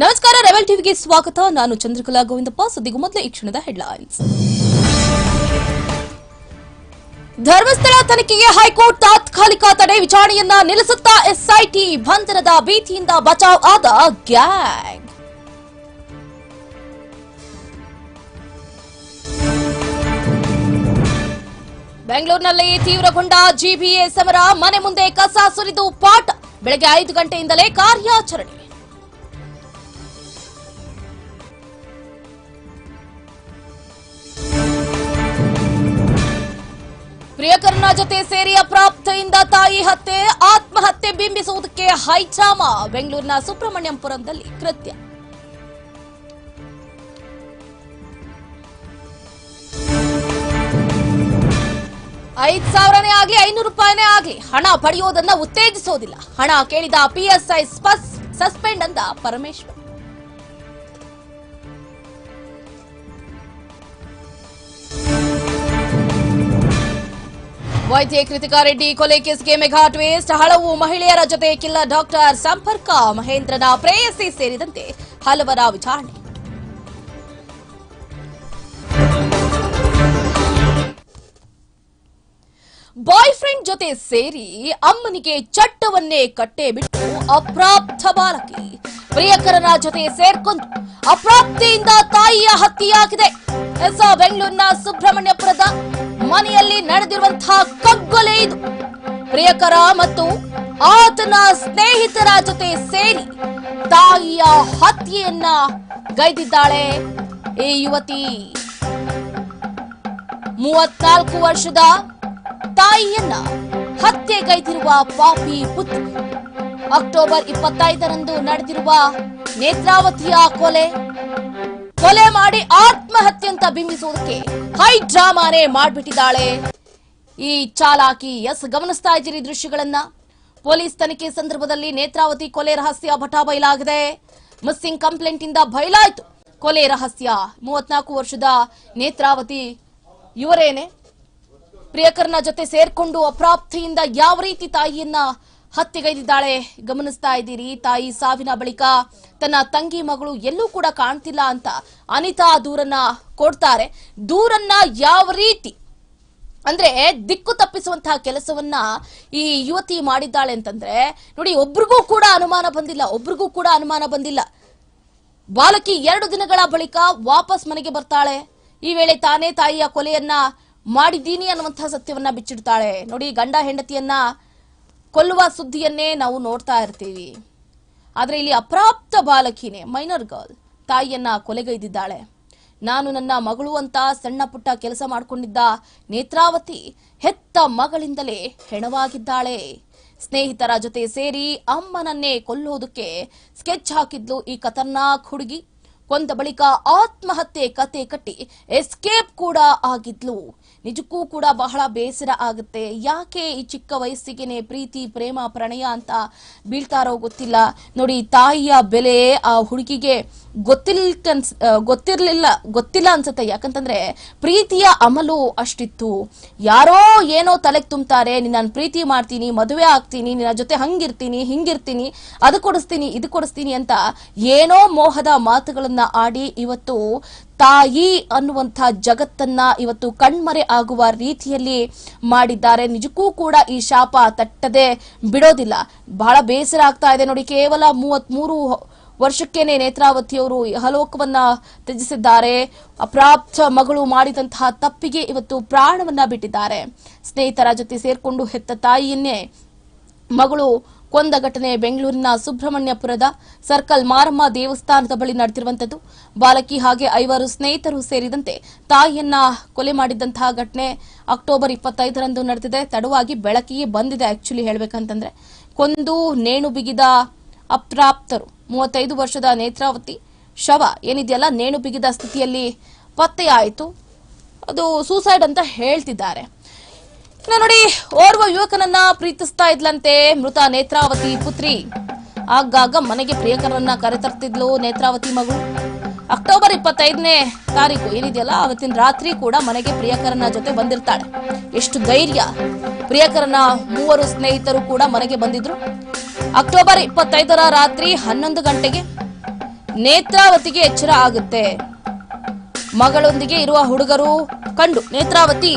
ನಮಸ್ಕಾರ ರೆವೆಲ್ ಟಿವಿಗೆ ಸ್ವಾಗತ. ನಾನು ಚಂದ್ರಕಲಾ ಗೋವಿಂದಪ್ಪ. ಸುದ್ದಿಗೂ ಮೊದಲು ಈ ಕ್ಷಣದ ಹೆಡ್ಲೈನ್ಸ್. ಧರ್ಮಸ್ಥಳ ತನಿಖೆಗೆ ಹೈಕೋರ್ಟ್ ತಾತ್ಕಾಲಿಕ ತಡೆ ವಿಚಾರಣೆಯನ್ನ ನಿಲ್ಲಿಸುತ್ತಾ ಎಸ್ಐಟಿ ಬಂಧನದ ಭೀತಿಯಿಂದ ಬಚಾವ್ ಆದ ಗ್ಯಾಂಗ್. ಬೆಂಗಳೂರಿನಲ್ಲಿ ತೀವ್ರಗೊಂಡ ಜಿಬಿಎ ಸಮರ. ಮನೆ ಮುಂದೆ ಕಸ ಸುರಿದು ಪಾಟ್. ಬೆಳಗ್ಗೆ ಐದು ಗಂಟೆಯಿಂದಲೇ ಕಾರ್ಯಾಚರಣೆ. ಪ್ರಿಯಕರನ ಜೊತೆ ಸೇರಿ ಅಪ್ರಾಪ್ತೆಯಿಂದ ತಾಯಿ ಹತ್ಯೆ, ಆತ್ಮಹತ್ಯೆ ಬಿಂಬಿಸುವುದಕ್ಕೆ ಹೈಚಾಮ, ಬೆಂಗಳೂರಿನ ಸುಬ್ರಹ್ಮಣ್ಯಂಪುರಂದಲ್ಲಿ ಕೃತ್ಯ. ಐದ್ ಸಾವಿರನೇ ಆಗ್ಲಿ, ಐನೂರು ರೂಪಾಯಿನೇ ಆಗ್ಲಿ, ಹಣ ಪಡೆಯೋದನ್ನ ಉತ್ತೇಜಿಸೋದಿಲ್ಲ. ಹಣ ಕೇಳಿದ ಪಿಎಸ್ಐ ಸಸ್ಪೆಂಡ್ ಅಂದ ಪರಮೇಶ್ವರ್. ವೈದ್ಯ ಕೃತಿಕಾ ರೆಡ್ಡಿ ಕೊಲೆ ಕೇಸ್ಗೆ ಮೆಗಾ ವೇಸ್ಟ್ ಹಲವು ಮಹಿಳೆಯರ ಜೊತೆ ಕಿಲ್ಲ ಡಾಕ್ಟರ್ ಸಂಪರ್ಕ. ಮಹೇಂದ್ರನ ಪ್ರೇಯಸಿ ಸೇರಿದಂತೆ ಹಲವರ ವಿಚಾರಣೆ. ಬಾಯ್ ಫ್ರೆಂಡ್ ಜೊತೆ ಸೇರಿ ಅಮ್ಮನಿಗೆ ಚಟ್ಟವನ್ನೇ ಕಟ್ಟೆ ಬಿಟ್ಟು ಅಪ್ರಾಪ್ತ ಬಾಲಕಿ. ಪ್ರಿಯಕರನ ಜೊತೆ ಸೇರ್ಕೊಂಡು ಅಪ್ರಾಪ್ತಿಯಿಂದ ತಾಯಿಯ ಹತ್ಯೆಯಾಗಿದೆ ಎಸ್ ಬೆಂಗಳೂರಿನ ಸುಬ್ರಹ್ಮಣ್ಯಪುರದ ಮನೆಯಲ್ಲಿ ನಡೆದಿರುವಂತಹ ಕಗ್ಗೊಲೆ ಇದು. ಪ್ರಿಯಕರ ಮತ್ತು ಆತನ ಸ್ನೇಹಿತರ ಜೊತೆ ಸೇರಿ ತಾಯಿಯ ಹತ್ಯೆಯನ್ನ ಗೈದಿದ್ದಾಳೆ ಈ ಯುವತಿ. ಮೂವತ್ನಾಲ್ಕು ವರ್ಷದ ತಾಯಿಯನ್ನ ಹತ್ಯೆಗೈದಿರುವ ಪಾಪಿ ಪುತ್ರಿ. ಅಕ್ಟೋಬರ್ ಇಪ್ಪತ್ತೈದರಂದು ನಡೆದಿರುವ ನೇತ್ರಾವತಿಯ ಕೊಲೆ. ಕೊಲೆ ಮಾಡಿ ಆತ್ಮಹತ್ಯೆ ಅಂತ ಬಿಂಬಿಸುವುದಕ್ಕೆ ಹೈ ಡ್ರಾಮಾನೇ ಮಾಡ್ಬಿಟ್ಟಿದ್ದಾಳೆ. ಈ ಚಾಲಾಕಿ ಎಸ್ ಗಮನಿಸ್ತಾ ಇದ್ದೀರಿ ದೃಶ್ಯಗಳನ್ನ. ಪೊಲೀಸ್ ತನಿಖೆ ಸಂದರ್ಭದಲ್ಲಿ ನೇತ್ರಾವತಿ ಕೊಲೆ ರಹಸ್ಯ ಬಟಾ ಬಯಲಾಗಿದೆ. ಮಿಸ್ಸಿಂಗ್ ಕಂಪ್ಲೇಂಟ್ ಇಂದ ಬಯಲಾಯಿತು. ಕೊಲೆ ರಹಸ್ಯ. ಮೂವತ್ನಾಲ್ಕು ವರ್ಷದ ನೇತ್ರಾವತಿ ಇವರೇನೆ. ಪ್ರಿಯಕರನ ಜೊತೆ ಸೇರ್ಕೊಂಡು ಅಪ್ರಾಪ್ತಿಯಿಂದ ಯಾವ ರೀತಿ ತಾಯಿಯನ್ನ ಹತ್ಯೆಗೈದಿದ್ದಾಳೆ ಗಮನಿಸ್ತಾ ಇದ್ದೀರಿ, ತಾಯಿ ಸಾವಿನ ಬಳಿಕ. ತನ್ನ ತಂಗಿ ಮಗಳು ಎಲ್ಲೂ ಕೂಡ ಕಾಣ್ತಿಲ್ಲ ಅಂತ ಅನಿತಾ ದೂರನ್ನ ಕೊಡ್ತಾರೆ. ದೂರನ್ನ ಯಾವ ರೀತಿ? ಅಂದ್ರೆ ದಿಕ್ಕು ತಪ್ಪಿಸುವಂತಹ ಕೆಲಸವನ್ನ ಈ ಯುವತಿ ಮಾಡಿದ್ದಾಳೆ ಅಂತಂದ್ರೆ, ನೋಡಿ, ಒಬ್ರಿಗೂ ಕೂಡ ಅನುಮಾನ ಬಂದಿಲ್ಲ, ಒಬ್ರಿಗೂ ಕೂಡ ಅನುಮಾನ ಬಂದಿಲ್ಲ. ಬಾಲಕಿ ಎರಡು ದಿನಗಳ ಬಳಿಕ ವಾಪಸ್ ಮನೆಗೆ ಬರ್ತಾಳೆ. ಈ ವೇಳೆ ತಾನೇ ತಾಯಿಯ ಕೊಲೆಯನ್ನ ಮಾಡಿದ್ದೀನಿ ಅನ್ನುವಂತಹ ಸತ್ಯವನ್ನ ಬಿಚ್ಚಿಡ್ತಾಳೆ. ನೋಡಿ, ಗಂಡ ಹೆಂಡತಿಯನ್ನ ಕೊಲ್ಲುವ ಸುದ್ದಿಯನ್ನೇ ನಾವು ನೋಡ್ತಾ ಇರ್ತೀವಿ. ಆದರೆ ಇಲ್ಲಿ ಅಪ್ರಾಪ್ತ ಬಾಲಕಿನೇ ಮೈನರ್ ಗರ್ಲ್ ತಾಯಿಯನ್ನ ಕೊಲೆಗೈದಿದ್ದಾಳೆ. ನಾನು ನನ್ನ ಮಗಳು ಅಂತ ಸಣ್ಣ ಪುಟ್ಟ ಕೆಲಸ ಮಾಡಿಕೊಂಡಿದ್ದ ನೇತ್ರಾವತಿ ಹೆತ್ತ ಮಗಳಿಂದಲೇ ಹೆಣವಾಗಿದ್ದಾಳೆ. ಸ್ನೇಹಿತರ ಜೊತೆ ಸೇರಿ ಅಮ್ಮನನ್ನೇ ಕೊಲ್ಲೋದಕ್ಕೆ ಸ್ಕೆಚ್ ಹಾಕಿದ್ಲು ಈ ಕತರ್ನಾಕ್ ಹುಡುಗಿ. ಕೊಂದ ಬಳಿಕ ಆತ್ಮಹತ್ಯೆ ಕತೆ ಕಟ್ಟಿ ಎಸ್ಕೇಪ್ ಕೂಡ ಆಗಿದ್ಲು. ನಿಜಕ್ಕೂ ಕೂಡ ಬಹಳ ಬೇಸರ ಆಗುತ್ತೆ. ಯಾಕೆ ಈ ಚಿಕ್ಕ ವಯಸ್ಸಿಗೆನೆ ಪ್ರೀತಿ ಪ್ರೇಮ ಪ್ರಣಯ ಅಂತ ಬೀಳ್ತಾರೋ ಗೊತ್ತಿಲ್ಲ. ನೋಡಿ ತಾಯಿಯ ಬೆಲೆ ಆ ಹುಡುಗಿಗೆ ಗೊತ್ತಿಲ್ ಕನ್ಸ್ ಆ, ಗೊತ್ತಿರ್ಲಿಲ್ಲ ಗೊತ್ತಿಲ್ಲ ಅನ್ಸುತ್ತೆ. ಯಾಕಂತಂದ್ರೆ ಪ್ರೀತಿಯ ಅಮಲು ಅಷ್ಟಿತ್ತು. ಯಾರೋ ಏನೋ ತಲೆಗೆ ತುಂಬ್ತಾರೆ ನಾನು ಪ್ರೀತಿ ಮಾಡ್ತೀನಿ ಮದುವೆ ಆಗ್ತೀನಿ ನಿನ್ನ ಜೊತೆ ಹಂಗಿರ್ತೀನಿ ಹಿಂಗಿರ್ತೀನಿ ಅದು ಕೊಡಿಸ್ತೀನಿ ಇದು ಕೊಡಿಸ್ತೀನಿ ಅಂತ ಏನೋ ಮೋಹದ ಮಾತುಗಳನ್ನ ಆಡಿ ಇವತ್ತು ತಾಯಿ ಅನ್ನುವಂಥ ಜಗತ್ತನ್ನ ಇವತ್ತು ಕಣ್ಮರೆ ಆಗುವ ರೀತಿಯಲ್ಲಿ ಮಾಡಿದ್ದಾರೆ. ನಿಜಕ್ಕೂ ಕೂಡ ಈ ಶಾಪ ತಟ್ಟದೆ ಬಿಡೋದಿಲ್ಲ. ಬಹಳ ಬೇಸರ ಆಗ್ತಾ ಇದೆ ನೋಡಿ. ಕೇವಲ ಮೂವತ್ ಮೂರು ವರ್ಷಕ್ಕೇನೆ ನೇತ್ರಾವತಿಯವರು ಹಲೋಕವನ್ನ ತ್ಯಜಿಸಿದ್ದಾರೆ. ಅಪ್ರಾಪ್ತ ಮಗಳು ಮಾಡಿದಂತಹ ತಪ್ಪಿಗೆ ಇವತ್ತು ಪ್ರಾಣವನ್ನ ಬಿಟ್ಟಿದ್ದಾರೆ. ಸ್ನೇಹಿತರ ಜೊತೆ ಸೇರ್ಕೊಂಡು ಹೆತ್ತ ತಾಯಿಯನ್ನೇ ಮಗಳು ಕೊಂದ ಘಟನೆ ಬೆಂಗಳೂರಿನ ಸುಬ್ರಹ್ಮಣ್ಯಪುರದ ಸರ್ಕಲ್ ಮಾರಮ್ಮ ದೇವಸ್ಥಾನದ ಬಳಿ ನಡೆದಿರುವಂತದ್ದು ಬಾಲಕಿ ಹಾಗೆ ಐವರು ಸ್ನೇಹಿತರು ಸೇರಿದಂತೆ ತಾಯಿಯನ್ನ ಕೊಲೆ ಮಾಡಿದಂತಹ ಘಟನೆ ಅಕ್ಟೋಬರ್ ಇಪ್ಪತ್ತೈದರಂದು ನಡೆದಿದೆ. ತಡವಾಗಿ ಬೆಳಕಿಗೆ ಬಂದಿದೆ ಆಕ್ಚುಲಿ ಹೇಳಬೇಕಂತಂದ್ರೆ. ಕೊಂದು ನೇಣು ಬಿಗಿದ ಅಪ್ರಾಪ್ತರು, ಮೂವತ್ತೈದು ವರ್ಷದ ನೇತ್ರಾವತಿ ಶವ, ಏನಿದೆಯಲ್ಲ, ನೇಣು ಬಿಗಿದ ಸ್ಥಿತಿಯಲ್ಲಿ ಪತ್ತೆಯಾಯಿತು. ಅದು ಸೂಸೈಡ್ ಅಂತ ಹೇಳ್ತಿದ್ದಾರೆ. ನೋಡಿ ಓರ್ವ ಯುವಕನನ್ನ ಪ್ರೀತಿಸ್ತಾ ಇದ್ಲಂತೆ ಮೃತ ನೇತ್ರಾವತಿ ಪುತ್ರಿ. ಆಗಾಗ ಮನೆಗೆ ಪ್ರಿಯಕರನ್ನ ಕರೆತರ್ತಿದ್ಲು ನೇತ್ರಾವತಿ ಮಗಳು. ಅಕ್ಟೋಬರ್ ಇಪ್ಪತ್ತೈದನೇ ತಾರೀಕು ಏನಿದೆಯಲ್ಲ, ಅವತ್ತಿನ ರಾತ್ರಿ ಕೂಡ ಮನೆಗೆ ಪ್ರಿಯಕರನ ಜೊತೆ ಬಂದಿರ್ತಾಳೆ. ಎಷ್ಟು ಧೈರ್ಯ. ಪ್ರಿಯಕರನ ಮೂವರು ಸ್ನೇಹಿತರು ಕೂಡ ಮನೆಗೆ ಬಂದಿದ್ರು. ಅಕ್ಟೋಬರ್ ಇಪ್ಪತ್ತೈದರ ರಾತ್ರಿ ಹನ್ನೊಂದು ಗಂಟೆಗೆ ನೇತ್ರಾವತಿಗೆ ಎಚ್ಚರ ಆಗುತ್ತೆ. ಮಗಳೊಂದಿಗೆ ಇರುವ ಹುಡುಗರು ಕಂಡು, ನೇತ್ರಾವತಿ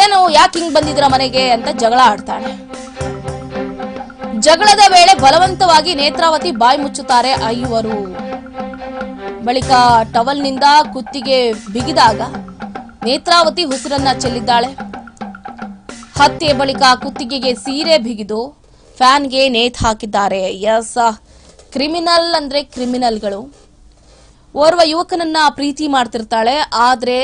ಏನು, ಯಾಕೆ ಹಿಂಗ್ ಬಂದಿದ್ರ ಮನೆಗೆ ಅಂತ ಜಗಳ ಆಡ್ತಾಳೆ ಜಗಳದ ವೇಳೆ ಬಲವಂತವಾಗಿ ನೇತ್ರಾವತಿ ಬಾಯಿ ಮುಚ್ಚುತ್ತಾರೆ ಐವರು ಬಳಿಕ ಟವಲ್ನಿಂದ ಕುತ್ತಿಗೆ ಬಿಗಿದಾಗ ನೇತ್ರಾವತಿ ಉಸಿರನ್ನ ಚೆಲ್ಲಿದ್ದಾಳೆ. ಹತ್ಯೆ ಬಳಿಕ ಕುತ್ತಿಗೆಗೆ ಸೀರೆ ಬಿಗಿದು ಫ್ಯಾನ್ಗೆ ನೇತ್ ಹಾಕಿದ್ದಾರೆ. ಎಸ್ ಕ್ರಿಮಿನಲ್ ಅಂದ್ರೆ ಕ್ರಿಮಿನಲ್ಗಳು. ಓರ್ವ ಯುವಕನನ್ನ ಪ್ರೀತಿ ಮಾಡ್ತಿರ್ತಾಳೆ, ಆದ್ರೆ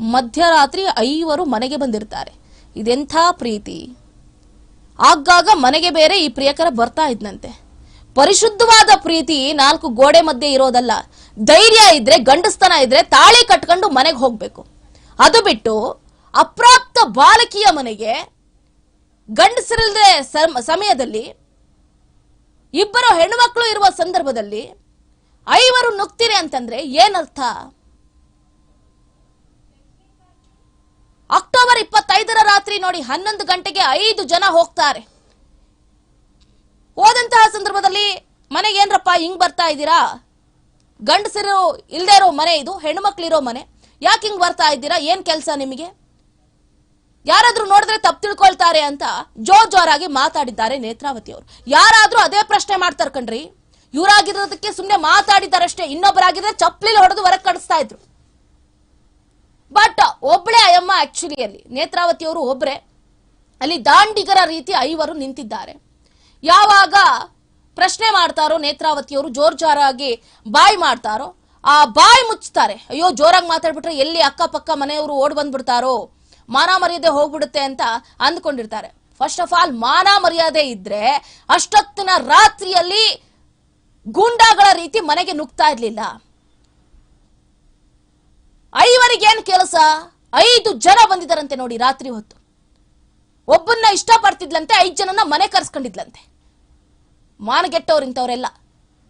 ಮಧ್ಯರಾತ್ರಿ ಐವರು ಮನೆಗೆ ಬಂದಿರ್ತಾರೆ. ಇದೆಂಥ ಪ್ರೀತಿ. ಆಗಾಗ ಮನೆಗೆ ಬೇರೆ ಈ ಪ್ರಿಯಕರ ಬರ್ತಾ ಇದ್ನಂತೆ. ಪರಿಶುದ್ಧವಾದ ಪ್ರೀತಿ ನಾಲ್ಕು ಗೋಡೆ ಮಧ್ಯೆ ಇರೋದಲ್ಲ. ಧೈರ್ಯ ಇದ್ರೆ, ಗಂಡಸ್ತನ ಇದ್ರೆ ತಾಳಿ ಕಟ್ಕೊಂಡು ಮನೆಗೆ ಹೋಗ್ಬೇಕು. ಅದು ಬಿಟ್ಟು ಅಪ್ರಾಪ್ತ ಬಾಲಕಿಯ ಮನೆಗೆ ಗಂಡಸರಿಲ್ಲದೆ ಸಮಯದಲ್ಲಿ ಇಬ್ಬರು ಮಕ್ಕಳು ಇರುವ ಸಂದರ್ಭದಲ್ಲಿ ಐವರು ನುಗ್ತೀರಿ ಅಂತಂದ್ರೆ ಏನರ್ಥ? ಅಕ್ಟೋಬರ್ ಇಪ್ಪತ್ತೈದರ ರಾತ್ರಿ ನೋಡಿ ಹನ್ನೊಂದು ಗಂಟೆಗೆ ಐದು ಜನ ಹೋಗ್ತಾರೆ. ಹೋದಂತಹ ಸಂದರ್ಭದಲ್ಲಿ, ಮನೆಗೆ ಏನ್ರಪ್ಪ ಹಿಂಗ್ ಬರ್ತಾ ಇದ್ದೀರಾ? ಗಂಡಸರು, ಇಲ್ದೇ ಇರೋ ಮನೆ ಇದು ಹೆಣ್ಮಕ್ಳಿರೋ ಮನೆ. ಯಾಕೆ ಹಿಂಗ್ ಬರ್ತಾ ಇದ್ದೀರಾ? ಏನ್ ಕೆಲಸ ನಿಮಗೆ? ಯಾರಾದ್ರೂ ನೋಡಿದ್ರೆ ತಪ್ಪು ತಿಳ್ಕೊಳ್ತಾರೆ ಅಂತ ಜೋರ್ ಜೋರಾಗಿ ಮಾತಾಡಿದ್ದಾರೆ ನೇತ್ರಾವತಿ ಅವರು. ಯಾರಾದ್ರೂ ಅದೇ ಪ್ರಶ್ನೆ ಮಾಡ್ತಾರ ಕಣ್ರಿ. ಇವರಾಗಿರೋದಕ್ಕೆ ಸುಮ್ಮನೆ ಮಾತಾಡಿದಾರಷ್ಟೇ ಇನ್ನೊಬ್ಬರಾಗಿದ್ರೆ ಚಪ್ಪಲಿ ಹೊಡೆದು ಹೊರಗೆ ಕಡಿಸ್ತಾ ಇದ್ರು. ಬಟ್ ಒಬ್ಳೆ ಅಯ್ಯಮ್ಮ ಆಕ್ಚುಲಿ ಅಲ್ಲಿ ನೇತ್ರಾವತಿಯವರು ಒಬ್ರೆ. ಅಲ್ಲಿ ದಾಂಡಿಗರ ರೀತಿ ಐವರು ನಿಂತಿದ್ದಾರೆ. ಯಾವಾಗ ಪ್ರಶ್ನೆ ಮಾಡ್ತಾರೋ ನೇತ್ರಾವತಿಯವರು ಜೋರ್ ಜಾರಾಗಿ ಬಾಯಿ ಮಾಡ್ತಾರೋ, ಆ ಬಾಯಿ ಮುಚ್ತಾರೆ. ಅಯ್ಯೋ, ಜೋರಾಗಿ ಮಾತಾಡ್ಬಿಟ್ರೆ ಎಲ್ಲಿ ಅಕ್ಕಪಕ್ಕ ಮನೆಯವರು ಓಡ್ ಬಂದ್ಬಿಡ್ತಾರೋ, ಮಾನ ಮರ್ಯಾದೆ ಹೋಗ್ಬಿಡುತ್ತೆ ಅಂತ ಅಂದ್ಕೊಂಡಿರ್ತಾರೆ. ಫಸ್ಟ್ ಆಫ್ ಆಲ್ ಮಾನ ಮರ್ಯಾದೆ ಇದ್ರೆ ಅಷ್ಟೊತ್ತಿನ ರಾತ್ರಿಯಲ್ಲಿ ಗೂಂಡಾಗಳ ರೀತಿ ಮನೆಗೆ ನುಗ್ತಾ ಇರ್ಲಿಲ್ಲ. ಐವರಿಗೇನ್ ಕೆಲಸ? ಐದು ಜನ ಬಂದಿದ್ದಾರಂತೆ ನೋಡಿ ರಾತ್ರಿ ಹೊತ್ತು. ಒಬ್ಬನ್ನ ಇಷ್ಟಪಡ್ತಿದ್ಲಂತೆ, ಐದು ಜನನ ಮನೆ ಕರ್ಸ್ಕೊಂಡಿದ್ಲಂತೆ. ಮಾನಗೆಟ್ಟವ್ರು ಇಂಥವ್ರೆಲ್ಲ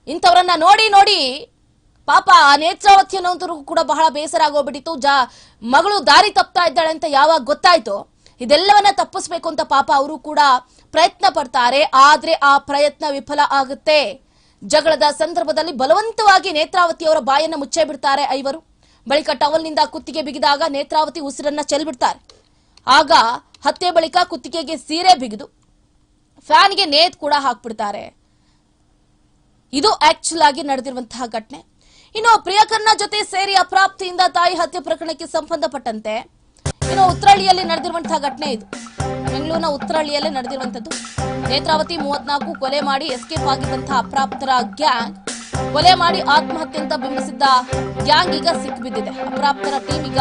ಇಂಥವ್ರನ್ನ ನೋಡಿ ನೋಡಿ ಪಾಪ ಆ ನೇತ್ರಾವತಿ ಅನ್ನೋದ್ರಿಗೂ ಕೂಡ ಬಹಳ ಬೇಸರ ಆಗೋಗ್ಬಿಟ್ಟಿತ್ತು. ಜಾ, ಮಗಳು ದಾರಿ ತಪ್ತಾ ಇದ್ದಾಳೆ ಅಂತ ಯಾವಾಗ ಗೊತ್ತಾಯ್ತು, ಇದೆಲ್ಲವನ್ನ ತಪ್ಪಿಸ್ಬೇಕು ಅಂತ ಪಾಪ ಅವರು ಕೂಡ ಪ್ರಯತ್ನ ಪಡ್ತಾರೆ. ಆದ್ರೆ ಆ ಪ್ರಯತ್ನ ವಿಫಲ ಆಗುತ್ತೆ. ಜಗಳದ ಸಂದರ್ಭದಲ್ಲಿ ಬಲವಂತವಾಗಿ ನೇತ್ರಾವತಿಯವರ ಬಾಯನ್ನ ಮುಚ್ಚೇ ಬಿಡ್ತಾರೆ ಐವರು. ಬಳಿಕ ಟವಲ್ನಿಂದ ಕುತ್ತಿಗೆ ಬಿಗಿದಾಗ ನೇತ್ರಾವತಿ ಉಸಿರನ್ನ ಚೆಲ್ಬಿಡ್ತಾರೆ. ಆಗ ಹತ್ಯೆ ಬಳಿಕ ಕುತ್ತಿಗೆಗೆ ಸೀರೆ ಬಿಗಿದು ಫ್ಯಾನ್ಗೆ ನೇತ್ ಕೂಡ ಹಾಕ್ಬಿಡ್ತಾರೆ. ಇದು ಆಕ್ಚುಲ್ ಆಗಿ ನಡೆದಿರುವಂತಹ ಘಟನೆ. ಇನ್ನು ಪ್ರಿಯಕರ್ನ ಜೊತೆ ಸೇರಿ ಅಪ್ರಾಪ್ತಿಯಿಂದ ತಾಯಿ ಹತ್ಯೆ ಪ್ರಕರಣಕ್ಕೆ ಸಂಬಂಧಪಟ್ಟಂತೆ ಇನ್ನು ಉತ್ತರಹಳ್ಳಿಯಲ್ಲಿ ನಡೆದಿರುವಂತಹ ಘಟನೆ ಇದು. ಬೆಂಗಳೂರಿನ ಉತ್ತರಹಳ್ಳಿಯಲ್ಲೇ ನಡೆದಿರುವಂತದ್ದು ನೇತ್ರಾವತಿ ಮೂವತ್ನಾಲ್ಕು ಕೊಲೆ ಮಾಡಿ ಎಸ್ಕೇಪ್ ಆಗಿದ್ದಂತಹ ಅಪ್ರಾಪ್ತರ ಗ್ಯಾಂಗ್ ಕೊಲೆ ಮಾಡಿ ಆತ್ಮಹತ್ಯೆ ಅಂತ ಬಿಂಬಿಸಿದ್ದ ಗ್ಯಾಂಗ್ ಈಗ ಸಿಕ್ಬಿದ್ದಿದೆ. ಅಪ್ರಾಪ್ತರ ಟೀಮ್ ಈಗ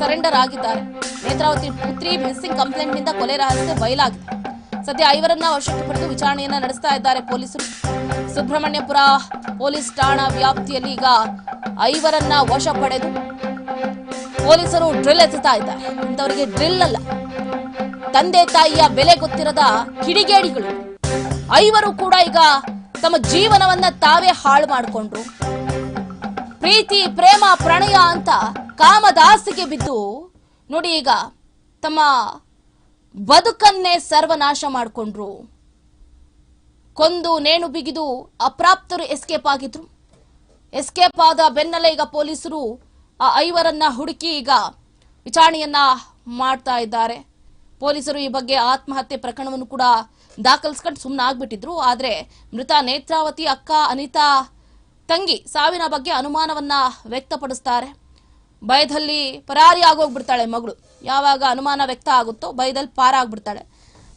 ಸರೆಂಡರ್ ಆಗಿದ್ದಾರೆ. ನೇತ್ರಾವತಿ ಪುತ್ರಿ ಮಿಸ್ಸಿಂಗ್ ಕಂಪ್ಲೇಂಟ್ನಿಂದ ಕೊಲೆ ರಹಸ್ಯ ಬಯಲಾಗಿದೆ. ಸದ್ಯ ಐವರನ್ನ ವಶಕ್ಕೆ ಪಡೆದು ವಿಚಾರಣೆಯನ್ನ ನಡೆಸ್ತಾ ಇದ್ದಾರೆ ಪೊಲೀಸರು. ಸುಬ್ರಹ್ಮಣ್ಯಪುರ ಪೊಲೀಸ್ ಠಾಣಾ ವ್ಯಾಪ್ತಿಯಲ್ಲಿ ಈಗ ಐವರನ್ನ ವಶ ಪಡೆದು ಪೊಲೀಸರು ಡ್ರಿಲ್ ಎತ್ತುತ್ತಾ ಇದ್ದಾರೆ. ಇಂಥವರಿಗೆ ಡ್ರಿಲ್ ಅಲ್ಲ, ತಂದೆ ತಾಯಿಯ ಬೆಲೆ ಗೊತ್ತಿರದ ಕಿಡಿಗೇಡಿಗಳು. ಐವರು ಕೂಡ ಈಗ ತಮ್ಮ ಜೀವನವನ್ನ ತಾವೇ ಹಾಳು ಮಾಡಿಕೊಂಡ್ರು. ಪ್ರೀತಿ, ಪ್ರೇಮ, ಪ್ರಣಯ ಅಂತ ಕಾಮದಾಸಿಗೆ ಬಿದ್ದು, ನೋಡಿ ಈಗ ತಮ್ಮ ಬದುಕನ್ನೇ ಸರ್ವನಾಶ ಮಾಡಿಕೊಂಡ್ರು. ಕೊಂದು, ನೇಣು ಬಿಗಿದು ಅಪ್ರಾಪ್ತರು ಎಸ್ಕೇಪ್ ಆಗಿದ್ರು. ಎಸ್ಕೇಪ್ ಆದ ಬೆನ್ನಲ್ಲೇ ಈಗ ಪೊಲೀಸರು ಆ ಐವರನ್ನ ಹುಡುಕಿ ಈಗ ವಿಚಾರಣೆಯನ್ನ ಮಾಡ್ತಾ ಇದ್ದಾರೆ. ಪೊಲೀಸರು ಈ ಬಗ್ಗೆ ಆತ್ಮಹತ್ಯೆ ಪ್ರಕರಣವನ್ನು ಕೂಡ ದಾಖಲಿಸ್ಕೊಂಡು ಸುಮ್ಮನೆ ಆಗ್ಬಿಟ್ಟಿದ್ರು. ಆದರೆ ಮೃತ ನೇತ್ರಾವತಿ ಅಕ್ಕ ಅನಿತಾ ತಂಗಿ ಸಾವಿನ ಬಗ್ಗೆ ಅನುಮಾನವನ್ನ ವ್ಯಕ್ತಪಡಿಸ್ತಾರೆ. ಭಯದಲ್ಲಿ ಪರಾರಿ ಆಗೋಗ್ಬಿಡ್ತಾಳೆ ಮಗಳು. ಯಾವಾಗ ಅನುಮಾನ ವ್ಯಕ್ತ ಆಗುತ್ತೋ ಭಯದಲ್ಲಿ ಪಾರಾಗ್ಬಿಡ್ತಾಳೆ.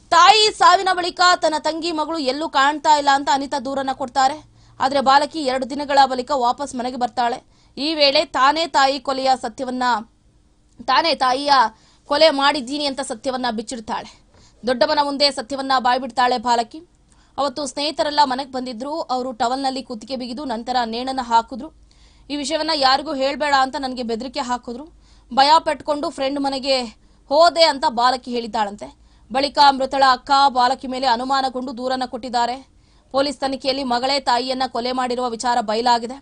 ತಾಯಿ ಸಾವಿನ ಬಳಿಕ ತನ್ನ ತಂಗಿ ಮಗಳು ಎಲ್ಲೂ ಕಾಣ್ತಾ ಇಲ್ಲ ಅಂತ ಅನಿತಾ ದೂರನ್ನ ಕೊಡ್ತಾರೆ. ಆದರೆ ಬಾಲಕಿ ಎರಡು ದಿನಗಳ ಬಳಿಕ ವಾಪಸ್ ಮನೆಗೆ ಬರ್ತಾಳೆ. ಈ ವೇಳೆ ತಾನೇ ತಾಯಿ ಕೊಲೆಯ ಸತ್ಯವನ್ನ, ತಾನೇ ತಾಯಿಯ ಕೊಲೆ ಮಾಡಿದ್ದೀನಿ ಅಂತ ಸತ್ಯವನ್ನ ಬಿಚ್ಚಿಡ್ತಾಳೆ. ದೊಡ್ಡವನ ಮುಂದೆ ಸತ್ಯವನ್ನ ಬಾಯ್ಬಿಡ್ತಾಳೆ ಬಾಲಕಿ. ಅವತ್ತು ಸ್ನೇಹಿತರೆಲ್ಲ ಮನೆಗೆ ಬಂದಿದ್ರು. ಅವರು ಟವಲ್ನಲ್ಲಿ ಕುತ್ತಿಗೆ ಬಿಗಿದು ನಂತರ ನೇಣನ ಹಾಕಿದ್ರು. ಈ ವಿಷಯವನ್ನ ಯಾರಿಗೂ ಹೇಳಬೇಡ ಅಂತ ನನಗೆ ಬೆದರಿಕೆ ಹಾಕಿದ್ರು. ಭಯ ಪೆಟ್ಕೊಂಡು ಫ್ರೆಂಡ್ ಮನೆಗೆ ಹೋದೆ ಅಂತ ಬಾಲಕಿ ಹೇಳಿದ್ದಾಳಂತೆ. ಬಳಿಕ ಮೃತಳ ಅಕ್ಕ ಬಾಲಕಿ ಮೇಲೆ ಅನುಮಾನಗೊಂಡು ದೂರನ್ನ ಕೊಟ್ಟಿದ್ದಾರೆ. ಪೊಲೀಸ್ ತನಿಖೆಯಲ್ಲಿ ಮಗಳೇ ತಾಯಿಯನ್ನ ಕೊಲೆ ಮಾಡಿರುವ ವಿಚಾರ ಬಯಲಾಗಿದೆ.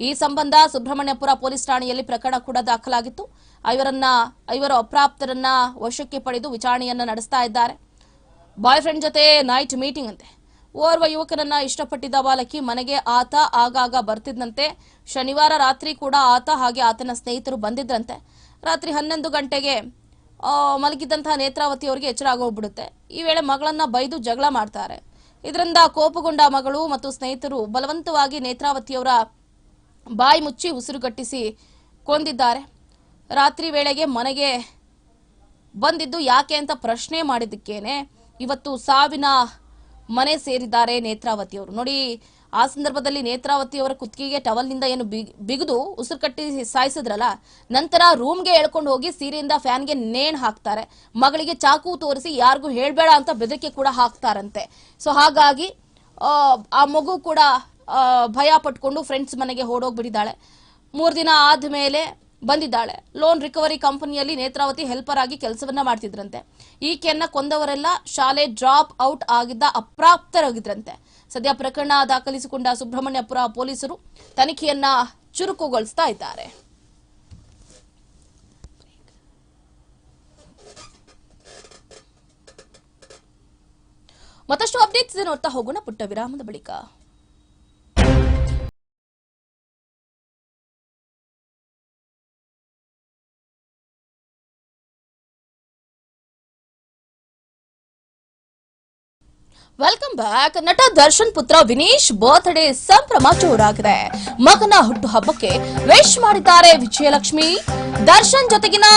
ಈ ಸಂಬಂಧ ಸುಬ್ರಹ್ಮಣ್ಯಪುರ ಪೊಲೀಸ್ ಠಾಣೆಯಲ್ಲಿ ಪ್ರಕರಣ ಕೂಡ ದಾಖಲಾಗಿತ್ತು. ಐವರನ್ನ ಐವರು ಅಪ್ರಾಪ್ತರನ್ನ ವಶಕ್ಕೆ ಪಡೆದು ವಿಚಾರಣೆಯನ್ನ ನಡೆಸ್ತಾ ಇದ್ದಾರೆ. ಬಾಯ್ ಫ್ರೆಂಡ್ ಜೊತೆ ನೈಟ್ ಮೀಟಿಂಗ್ ಅಂತೆ. ಓರ್ವ ಯುವಕನನ್ನ ಇಷ್ಟಪಟ್ಟಿದ್ದ ಬಾಲಕಿ ಮನೆಗೆ ಆತ ಆಗಾಗ ಬರ್ತಿದ್ದಂತೆ ಶನಿವಾರ ರಾತ್ರಿ ಕೂಡ ಆತ ಹಾಗೆ ಆತನ ಸ್ನೇಹಿತರು ಬಂದಿದ್ರಂತೆ. ರಾತ್ರಿ ಹನ್ನೊಂದು ಗಂಟೆಗೆ ಮಲಗಿದ್ದಂತಹ ನೇತ್ರಾವತಿ ಅವರಿಗೆ ಎಚ್ಚರ ಆಗೋಗ್ಬಿಡುತ್ತೆ. ಈ ವೇಳೆ ಮಗಳನ್ನ ಬೈದು ಜಗಳ ಮಾಡ್ತಾರೆ. ಇದರಿಂದ ಕೋಪಗೊಂಡ ಮಗಳು ಮತ್ತು ಸ್ನೇಹಿತರು ಬಲವಂತವಾಗಿ ನೇತ್ರಾವತಿಯವರ ಬಾಯಿ ಮುಚ್ಚಿ ಉಸಿರುಗಟ್ಟಿಸಿ ಕೊಂದಿದ್ದಾರೆ. ರಾತ್ರಿ ವೇಳೆಗೆ ಮನೆಗೆ ಬಂದಿದ್ದು ಯಾಕೆ ಅಂತ ಪ್ರಶ್ನೆ ಮಾಡಿದ್ದಕ್ಕೇನೆ. ಇವತ್ತು ಸಾವಿನ ಮನೆ ಸೇರಿದ್ದಾರೆ ನೇತ್ರಾವತಿ ಅವರು. ನೋಡಿ ಆ ಸಂದರ್ಭದಲ್ಲಿ ನೇತ್ರಾವತಿ ಅವರ ಕುತ್ತಿಗೆಗೆ ಟವಲ್ನಿಂದ ಏನು ಬಿಗ್- ಬಿಗಿದು ಉಸಿರು ಕಟ್ಟಿ ಸಾಯಿಸಿದ್ರಲ್ಲ ನಂತರ ರೂಮ್ಗೆ ಎಳ್ಕೊಂಡು ಹೋಗಿ ಸೀರೆಯಿಂದ ಫ್ಯಾನ್ಗೆ ನೇಣ್ ಹಾಕ್ತಾರೆ. ಮಗಳಿಗೆ ಚಾಕು ತೋರಿಸಿ ಯಾರಿಗೂ ಹೇಳಬೇಡ ಅಂತ ಬೆದರಿಕೆ ಕೂಡ ಹಾಕ್ತಾರಂತೆ. ಸೊ ಹಾಗಾಗಿ ಆ, ಆ ಮಗು ಕೂಡ ಭಯ ಪಟ್ಕೊಂಡು ಫ್ರೆಂಡ್ಸ್ ಮನೆಗೆ ಓಡೋಗ್ಬಿಟ್ಟಿದ್ದಾಳೆ. ಮೂರು ದಿನ ಆದ್ಮೇಲೆ ಬಂದಿದ್ದಾಳೆ. ಲೋನ್ ರಿಕವರಿ ಕಂಪನಿಯಲ್ಲಿ ನೇತ್ರಾವತಿ ಹೆಲ್ಪರ್ ಆಗಿ ಕೆಲಸವನ್ನ ಮಾಡ್ತಿದ್ರಂತೆ. ಈಕೆಯನ್ನ ಕೊಂದವರೆಲ್ಲ ಶಾಲೆ ಡ್ರಾಪ್ ಔಟ್ ಆಗಿದ್ದ ಅಪ್ರಾಪ್ತರಾಗಿದ್ರಂತೆ. ಸದ್ಯ ಪ್ರಕರಣ ದಾಖಲಿಸಿಕೊಂಡ ಸುಬ್ರಹ್ಮಣ್ಯಪುರ ಪೊಲೀಸರು ತನಿಖೆಯನ್ನ ಚುರುಕುಗೊಳಿಸ್ತಾ ಇದ್ದಾರೆ. ಮತ್ತಷ್ಟು ಅಪ್ಡೇಟ್ಸ್ ನೋಡ್ತಾ ಹೋಗೋಣ ಪುಟ್ಟ ವಿರಾಮದ ಬಳಿಕ. ವೆಲ್ಕಮ್ ಬ್ಯಾಕ್ ನಟ ದರ್ಶನ್ ಪುತ್ರ ವಿನೀಶ್ ಬರ್ತ್ಡೇ ಸಂಭ್ರಮ ಜೋರಾಗಿದೆ. ಮಗನ ಹುಟ್ಟುಹಬ್ಬಕ್ಕೆ ವಿಶ್ ಮಾಡಿದ್ದಾರೆ ವಿಜಯಲಕ್ಷ್ಮಿ. ದರ್ಶನ್ ಜೊತೆಗಿನ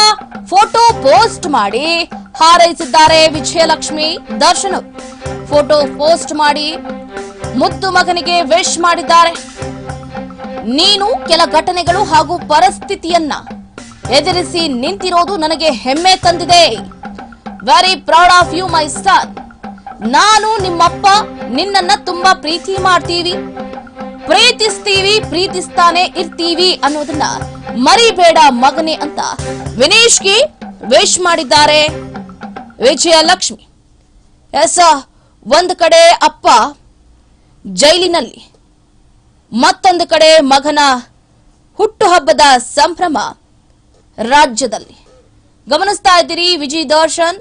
ಫೋಟೋ ಪೋಸ್ಟ್ ಮಾಡಿ ಹಾರೈಸಿದ್ದಾರೆ ವಿಜಯಲಕ್ಷ್ಮಿ. ದರ್ಶನ್ ಫೋಟೋ ಪೋಸ್ಟ್ ಮಾಡಿ ಮುದ್ದು ಮಗನಿಗೆ ವಿಶ್ ಮಾಡಿದ್ದಾರೆ. ನೀನು ಕೆಲ ಘಟನೆಗಳು ಹಾಗೂ ಪರಿಸ್ಥಿತಿಯನ್ನ ಎದುರಿಸಿ ನಿಂತಿರೋದು ನನಗೆ ಹೆಮ್ಮೆ ತಂದಿದೆ. Very proud of you my son ನಾನು ನಿಮ್ಮಪ್ಪ, ನಿನ್ನನ್ನ ತುಂಬಾ ಪ್ರೀತಿ ಮಾಡ್ತೀವಿ. ಪ್ರೀತಿಸ್ತೀವಿ, ಪ್ರೀತಿಸ್ತಾನೆ ಇರ್ತೀವಿ ಅನ್ನೋದನ್ನ ಮರಿಬೇಡ ಮಗನೇ ಅಂತ ವಿನೇಶ್ಗೆ ವೇಷ್ ಮಾಡಿದ್ದಾರೆ ವಿಜಯಲಕ್ಷ್ಮಿ. ಎಸ್, ಒಂದು ಕಡೆ ಅಪ್ಪ ಜೈಲಿನಲ್ಲಿ, ಮತ್ತೊಂದು ಕಡೆ ಮಗನ ಹುಟ್ಟುಹಬ್ಬದ ಸಂಭ್ರಮ ರಾಜ್ಯದಲ್ಲಿ. ಗಮನಿಸ್ತಾ ಇದ್ದೀರಿ, ವಿಜಯ್ ದರ್ಶನ್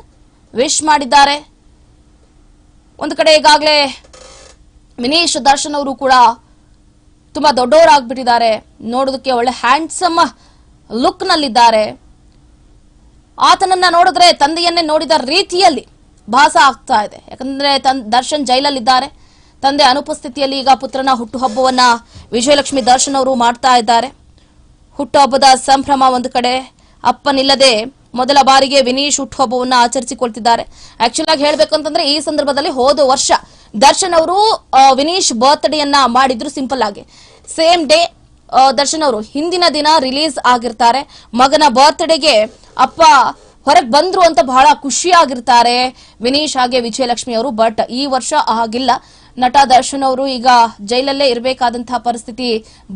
ವಿಶ್ ಮಾಡಿದ್ದಾರೆ. ಒಂದು ಕಡೆ ಈಗಾಗಲೇ ವಿನೀಶ್ ದರ್ಶನ್ ಅವರು ಕೂಡ ತುಂಬಾ ದೊಡ್ಡವರಾಗ್ಬಿಟ್ಟಿದ್ದಾರೆ. ನೋಡೋದಕ್ಕೆ ಒಳ್ಳೆ ಹ್ಯಾಂಡ್ಸಮ್ ಲುಕ್ ನಲ್ಲಿದ್ದಾರೆ. ಆತನನ್ನ ನೋಡಿದ್ರೆ ತಂದೆಯನ್ನೇ ನೋಡಿದ ರೀತಿಯಲ್ಲಿ ಭಾಸ ಆಗ್ತಾ ಇದೆ. ಯಾಕಂದ್ರೆ ತನ್ ದರ್ಶನ್ ಜೈಲಲ್ಲಿದ್ದಾರೆ. ತಂದೆ ಅನುಪಸ್ಥಿತಿಯಲ್ಲಿ ಈಗ ಪುತ್ರನ ಹುಟ್ಟುಹಬ್ಬವನ್ನ ವಿಜಯಲಕ್ಷ್ಮಿ ದರ್ಶನ್ ಅವರು ಮಾಡ್ತಾ ಇದ್ದಾರೆ. ಹುಟ್ಟುಹಬ್ಬದ ಸಂಭ್ರಮ ಒಂದು ಕಡೆ, ಅಪ್ಪನಿಲ್ಲದೆ ಮೊದಲ ಬಾರಿಗೆ ವಿನೀಶ್ ಹುಟ್ಟುಹಬ್ಬವನ್ನ ಆಚರಿಸಿಕೊಳ್ತಿದ್ದಾರೆ. ಆಕ್ಚುಲ್ ಆಗಿ ಹೇಳ್ಬೇಕಂತಂದ್ರೆ ಈ ಸಂದರ್ಭದಲ್ಲಿ ಹೋದ ವರ್ಷ ದರ್ಶನ್ ಅವರು ವಿನೀಶ್ ಬರ್ತ್ಡೇಯನ್ನ ಮಾಡಿದ್ರು ಸಿಂಪಲ್ ಆಗಿ. ಸೇಮ್ ಡೇ ದರ್ಶನ್ ಅವರು ಹಿಂದಿನ ದಿನ ರಿಲೀಸ್ ಆಗಿರ್ತಾರೆ. ಮಗನ ಬರ್ತ್ಡೇಗೆ ಅಪ್ಪ ಹೊರಗೆ ಬಂದ್ರು ಅಂತ ಬಹಳ ಖುಷಿಯಾಗಿರ್ತಾರೆ ವಿನೀಶ್, ಹಾಗೆ ವಿಜಯಲಕ್ಷ್ಮಿ ಅವರು. ಬಟ್ ಈ ವರ್ಷ ಆಗಿಲ್ಲ ನಟ ದರ್ಶನ್ ಅವರು ಈಗ ಜೈಲಲ್ಲೇ ಇರಬೇಕಾದಂತಹ ಪರಿಸ್ಥಿತಿ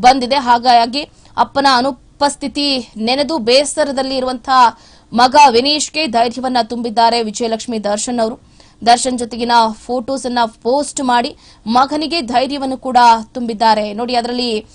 ಬಂದಿದೆ. ಹಾಗಾಗಿ ಅಪ್ಪನ ಅನುಪಸ್ಥಿತಿ ನೆನೆದು ಬೇಸರದಲ್ಲಿ ಇರುವಂತಹ ಮಗ ವಿನೇಶ್ಗೆ ಧೈರ್ಯವನ್ನ ತುಂಬಿದ್ದಾರೆ ವಿಜಯಲಕ್ಷ್ಮಿ ದರ್ಶನ್ ಅವರು. ದರ್ಶನ್ ಜೊತೆಗಿನ ಫೋಟೋಸ್ ಅನ್ನ ಪೋಸ್ಟ್ ಮಾಡಿ ಮಗನಿಗೆ ಧೈರ್ಯವನ್ನು ಕೂಡ ತುಂಬಿದ್ದಾರೆ. ನೋಡಿ, ಅದರಲ್ಲಿ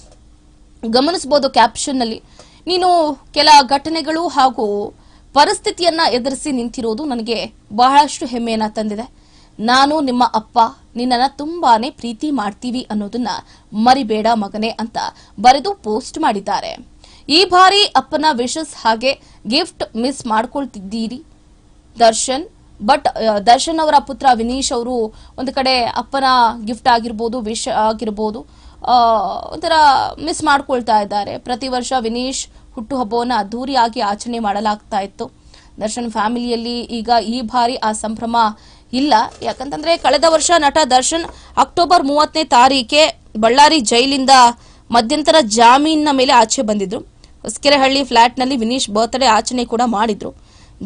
ಗಮನಿಸಬಹುದು ಕ್ಯಾಪ್ಷನ್ನಲ್ಲಿ. ನೀನು ಕೆಲ ಘಟನೆಗಳು ಹಾಗೂ ಪರಿಸ್ಥಿತಿಯನ್ನ ಎದುರಿಸಿ ನಿಂತಿರೋದು ನನಗೆ ಬಹಳಷ್ಟು ಹೆಮ್ಮೆಯನ್ನ ತಂದಿದೆ. ನಾನು ನಿಮ್ಮ ಅಪ್ಪ, ನಿನ್ನನ್ನ ತುಂಬಾನೇ ಪ್ರೀತಿ ಮಾಡ್ತೀವಿ ಅನ್ನೋದನ್ನ ಮರಿಬೇಡ ಮಗನೇ ಅಂತ ಬರೆದು ಪೋಸ್ಟ್ ಮಾಡಿದ್ದಾರೆ. ಈ ಬಾರಿ ಅಪ್ಪನ ವಿಶಸ್ ಹಾಗೆ ಗಿಫ್ಟ್ ಮಿಸ್ ಮಾಡ್ಕೊಳ್ತಿದ್ದೀರಿ, ದರ್ಶನ್. ಬಟ್ ದರ್ಶನ್ ಅವರ ಪುತ್ರ ವಿನೀಶ್ ಅವರು ಒಂದು ಕಡೆ ಅಪ್ಪನ ಗಿಫ್ಟ್ ಆಗಿರ್ಬೋದು, ವಿಶ್ ಆಗಿರ್ಬೋದು ಒಂಥರ ಮಿಸ್ ಮಾಡ್ಕೊಳ್ತಾ ಇದ್ದಾರೆ. ಪ್ರತಿ ವರ್ಷ ವಿನೀಶ್ ಹುಟ್ಟುಹಬ್ಬವನ್ನು ಅದ್ಧೂರಿಯಾಗಿ ಆಚರಣೆ ಮಾಡಲಾಗ್ತಾ ಇತ್ತು. ದರ್ಶನ್ ಫ್ಯಾಮಿಲಿಯಲ್ಲಿ ಈಗ ಈ ಬಾರಿ ಆ ಸಂಭ್ರಮ ಇಲ್ಲ. ಯಾಕಂತಂದ್ರೆ ಕಳೆದ ವರ್ಷ ನಟ ದರ್ಶನ್ ಅಕ್ಟೋಬರ್ ಮೂವತ್ತನೇ ತಾರೀಕೆ ಬಳ್ಳಾರಿ ಜೈಲಿಂದ ಮಧ್ಯಂತರ ಜಾಮೀನಿನ ಮೇಲೆ ಆಚೆ ಬಂದಿದ್ರು. ಹೊಸಕೆರೆಹಳ್ಳಿ ಫ್ಲಾಟ್ನಲ್ಲಿ ವಿನೀಶ್ ಬರ್ತ್ಡೇ ಆಚರಣೆ ಕೂಡ ಮಾಡಿದ್ರು.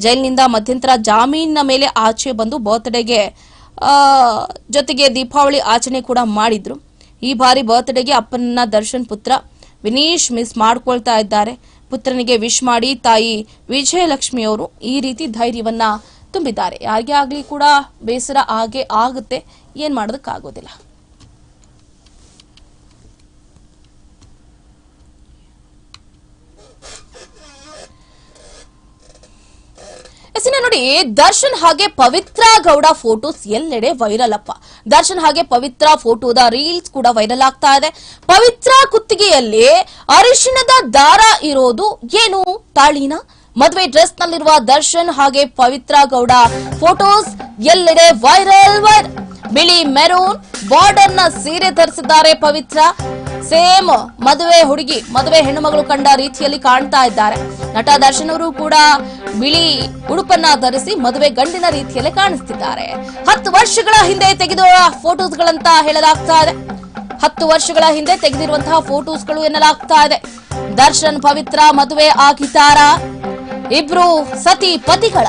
ಜೈಲಿನಿಂದ ಮಧ್ಯಂತರ ಜಾಮೀನಿನ ಮೇಲೆ ಆಚೆ ಬಂದು ಬರ್ತ್ಡೇಗೆ ಜೊತೆಗೆ ದೀಪಾವಳಿ ಆಚರಣೆ ಕೂಡ ಮಾಡಿದ್ರು. ಈ ಬಾರಿ ಬರ್ತ್ಡೇಗೆ ಅಪ್ಪನ ದರ್ಶನ್ ಪುತ್ರ ವಿನೀಶ್ ಮಿಸ್ ಮಾಡ್ಕೊಳ್ತಾ ಇದ್ದಾರೆ. ಪುತ್ರನಿಗೆ ವಿಶ್ ಮಾಡಿ ತಾಯಿ ವಿಜಯಲಕ್ಷ್ಮಿ ಅವರು ಈ ರೀತಿ ಧೈರ್ಯವನ್ನ ತುಂಬಿದ್ದಾರೆ. ಯಾರಿಗೆ ಆಗಲಿ ಕೂಡ ಬೇಸರ ಹಾಗೆ ಆಗುತ್ತೆ. ಏನು ಮಾಡೋದಕ್ಕಾಗೋದಿಲ್ಲ. ಎಸಿನ ನೋಡಿ, ದರ್ಶನ್ ಹಾಗೆ ಪವಿತ್ರ ಗೌಡ ಫೋಟೋಸ್ ಎಲ್ಲೆಡೆ ವೈರಲ್ ಅಪ್ಪ. ದರ್ಶನ್ ಹಾಗೆ ಪವಿತ್ರ ಫೋಟೋದ ರೀಲ್ಸ್ ಕೂಡ ವೈರಲ್ ಆಗ್ತಾ ಇದೆ. ಪವಿತ್ರ ಕುತ್ತಿಗೆಯಲ್ಲಿ ಅರಿಶಿಣದ ದಾರ ಇರೋದು ಏನು? ತಾಳಿನ? ಮದುವೆ ಡ್ರೆಸ್ ನಲ್ಲಿರುವ ದರ್ಶನ್ ಹಾಗೆ ಪವಿತ್ರ ಗೌಡ ಫೋಟೋಸ್ ಎಲ್ಲೆಡೆ ವೈರಲ್ ವೈರಲ್ ಬಿಳಿ ಮೆರೂನ್ ಬಾರ್ಡರ್ನ ಸೀರೆ ಧರಿಸಿದ್ದಾರೆ ಪವಿತ್ರ. ಸೇಮ್ ಮದುವೆ ಹುಡುಗಿ, ಮದುವೆ ಹೆಣ್ಣುಮಗಳು ಕಂಡ ರೀತಿಯಲ್ಲಿ ಕಾಣ್ತಾ ಇದ್ದಾರೆ. ನಟ ದರ್ಶನ್ ಅವರು ಕೂಡ ಬಿಳಿ ಉಡುಪನ್ನ ಧರಿಸಿ ಮದುವೆ ಗಂಡಿನ ರೀತಿಯಲ್ಲಿ ಕಾಣಿಸ್ತಿದ್ದಾರೆ. ಹತ್ತು ವರ್ಷಗಳ ಹಿಂದೆ ತೆಗೆದ ಫೋಟೋಸ್ಗಳಂತ ಹೇಳಲಾಗ್ತಾ ಇದೆ. ಹತ್ತು ವರ್ಷಗಳ ಹಿಂದೆ ತೆಗೆದಿರುವಂತಹ ಫೋಟೋಸ್ಗಳು ಎನ್ನಲಾಗ್ತಾ ಇದೆ. ದರ್ಶನ್ ಪವಿತ್ರ ಮದುವೆ ಆಗಿದ್ದಾರಾ? ಇಬ್ರು ಸತಿ ಪತಿಗಳ?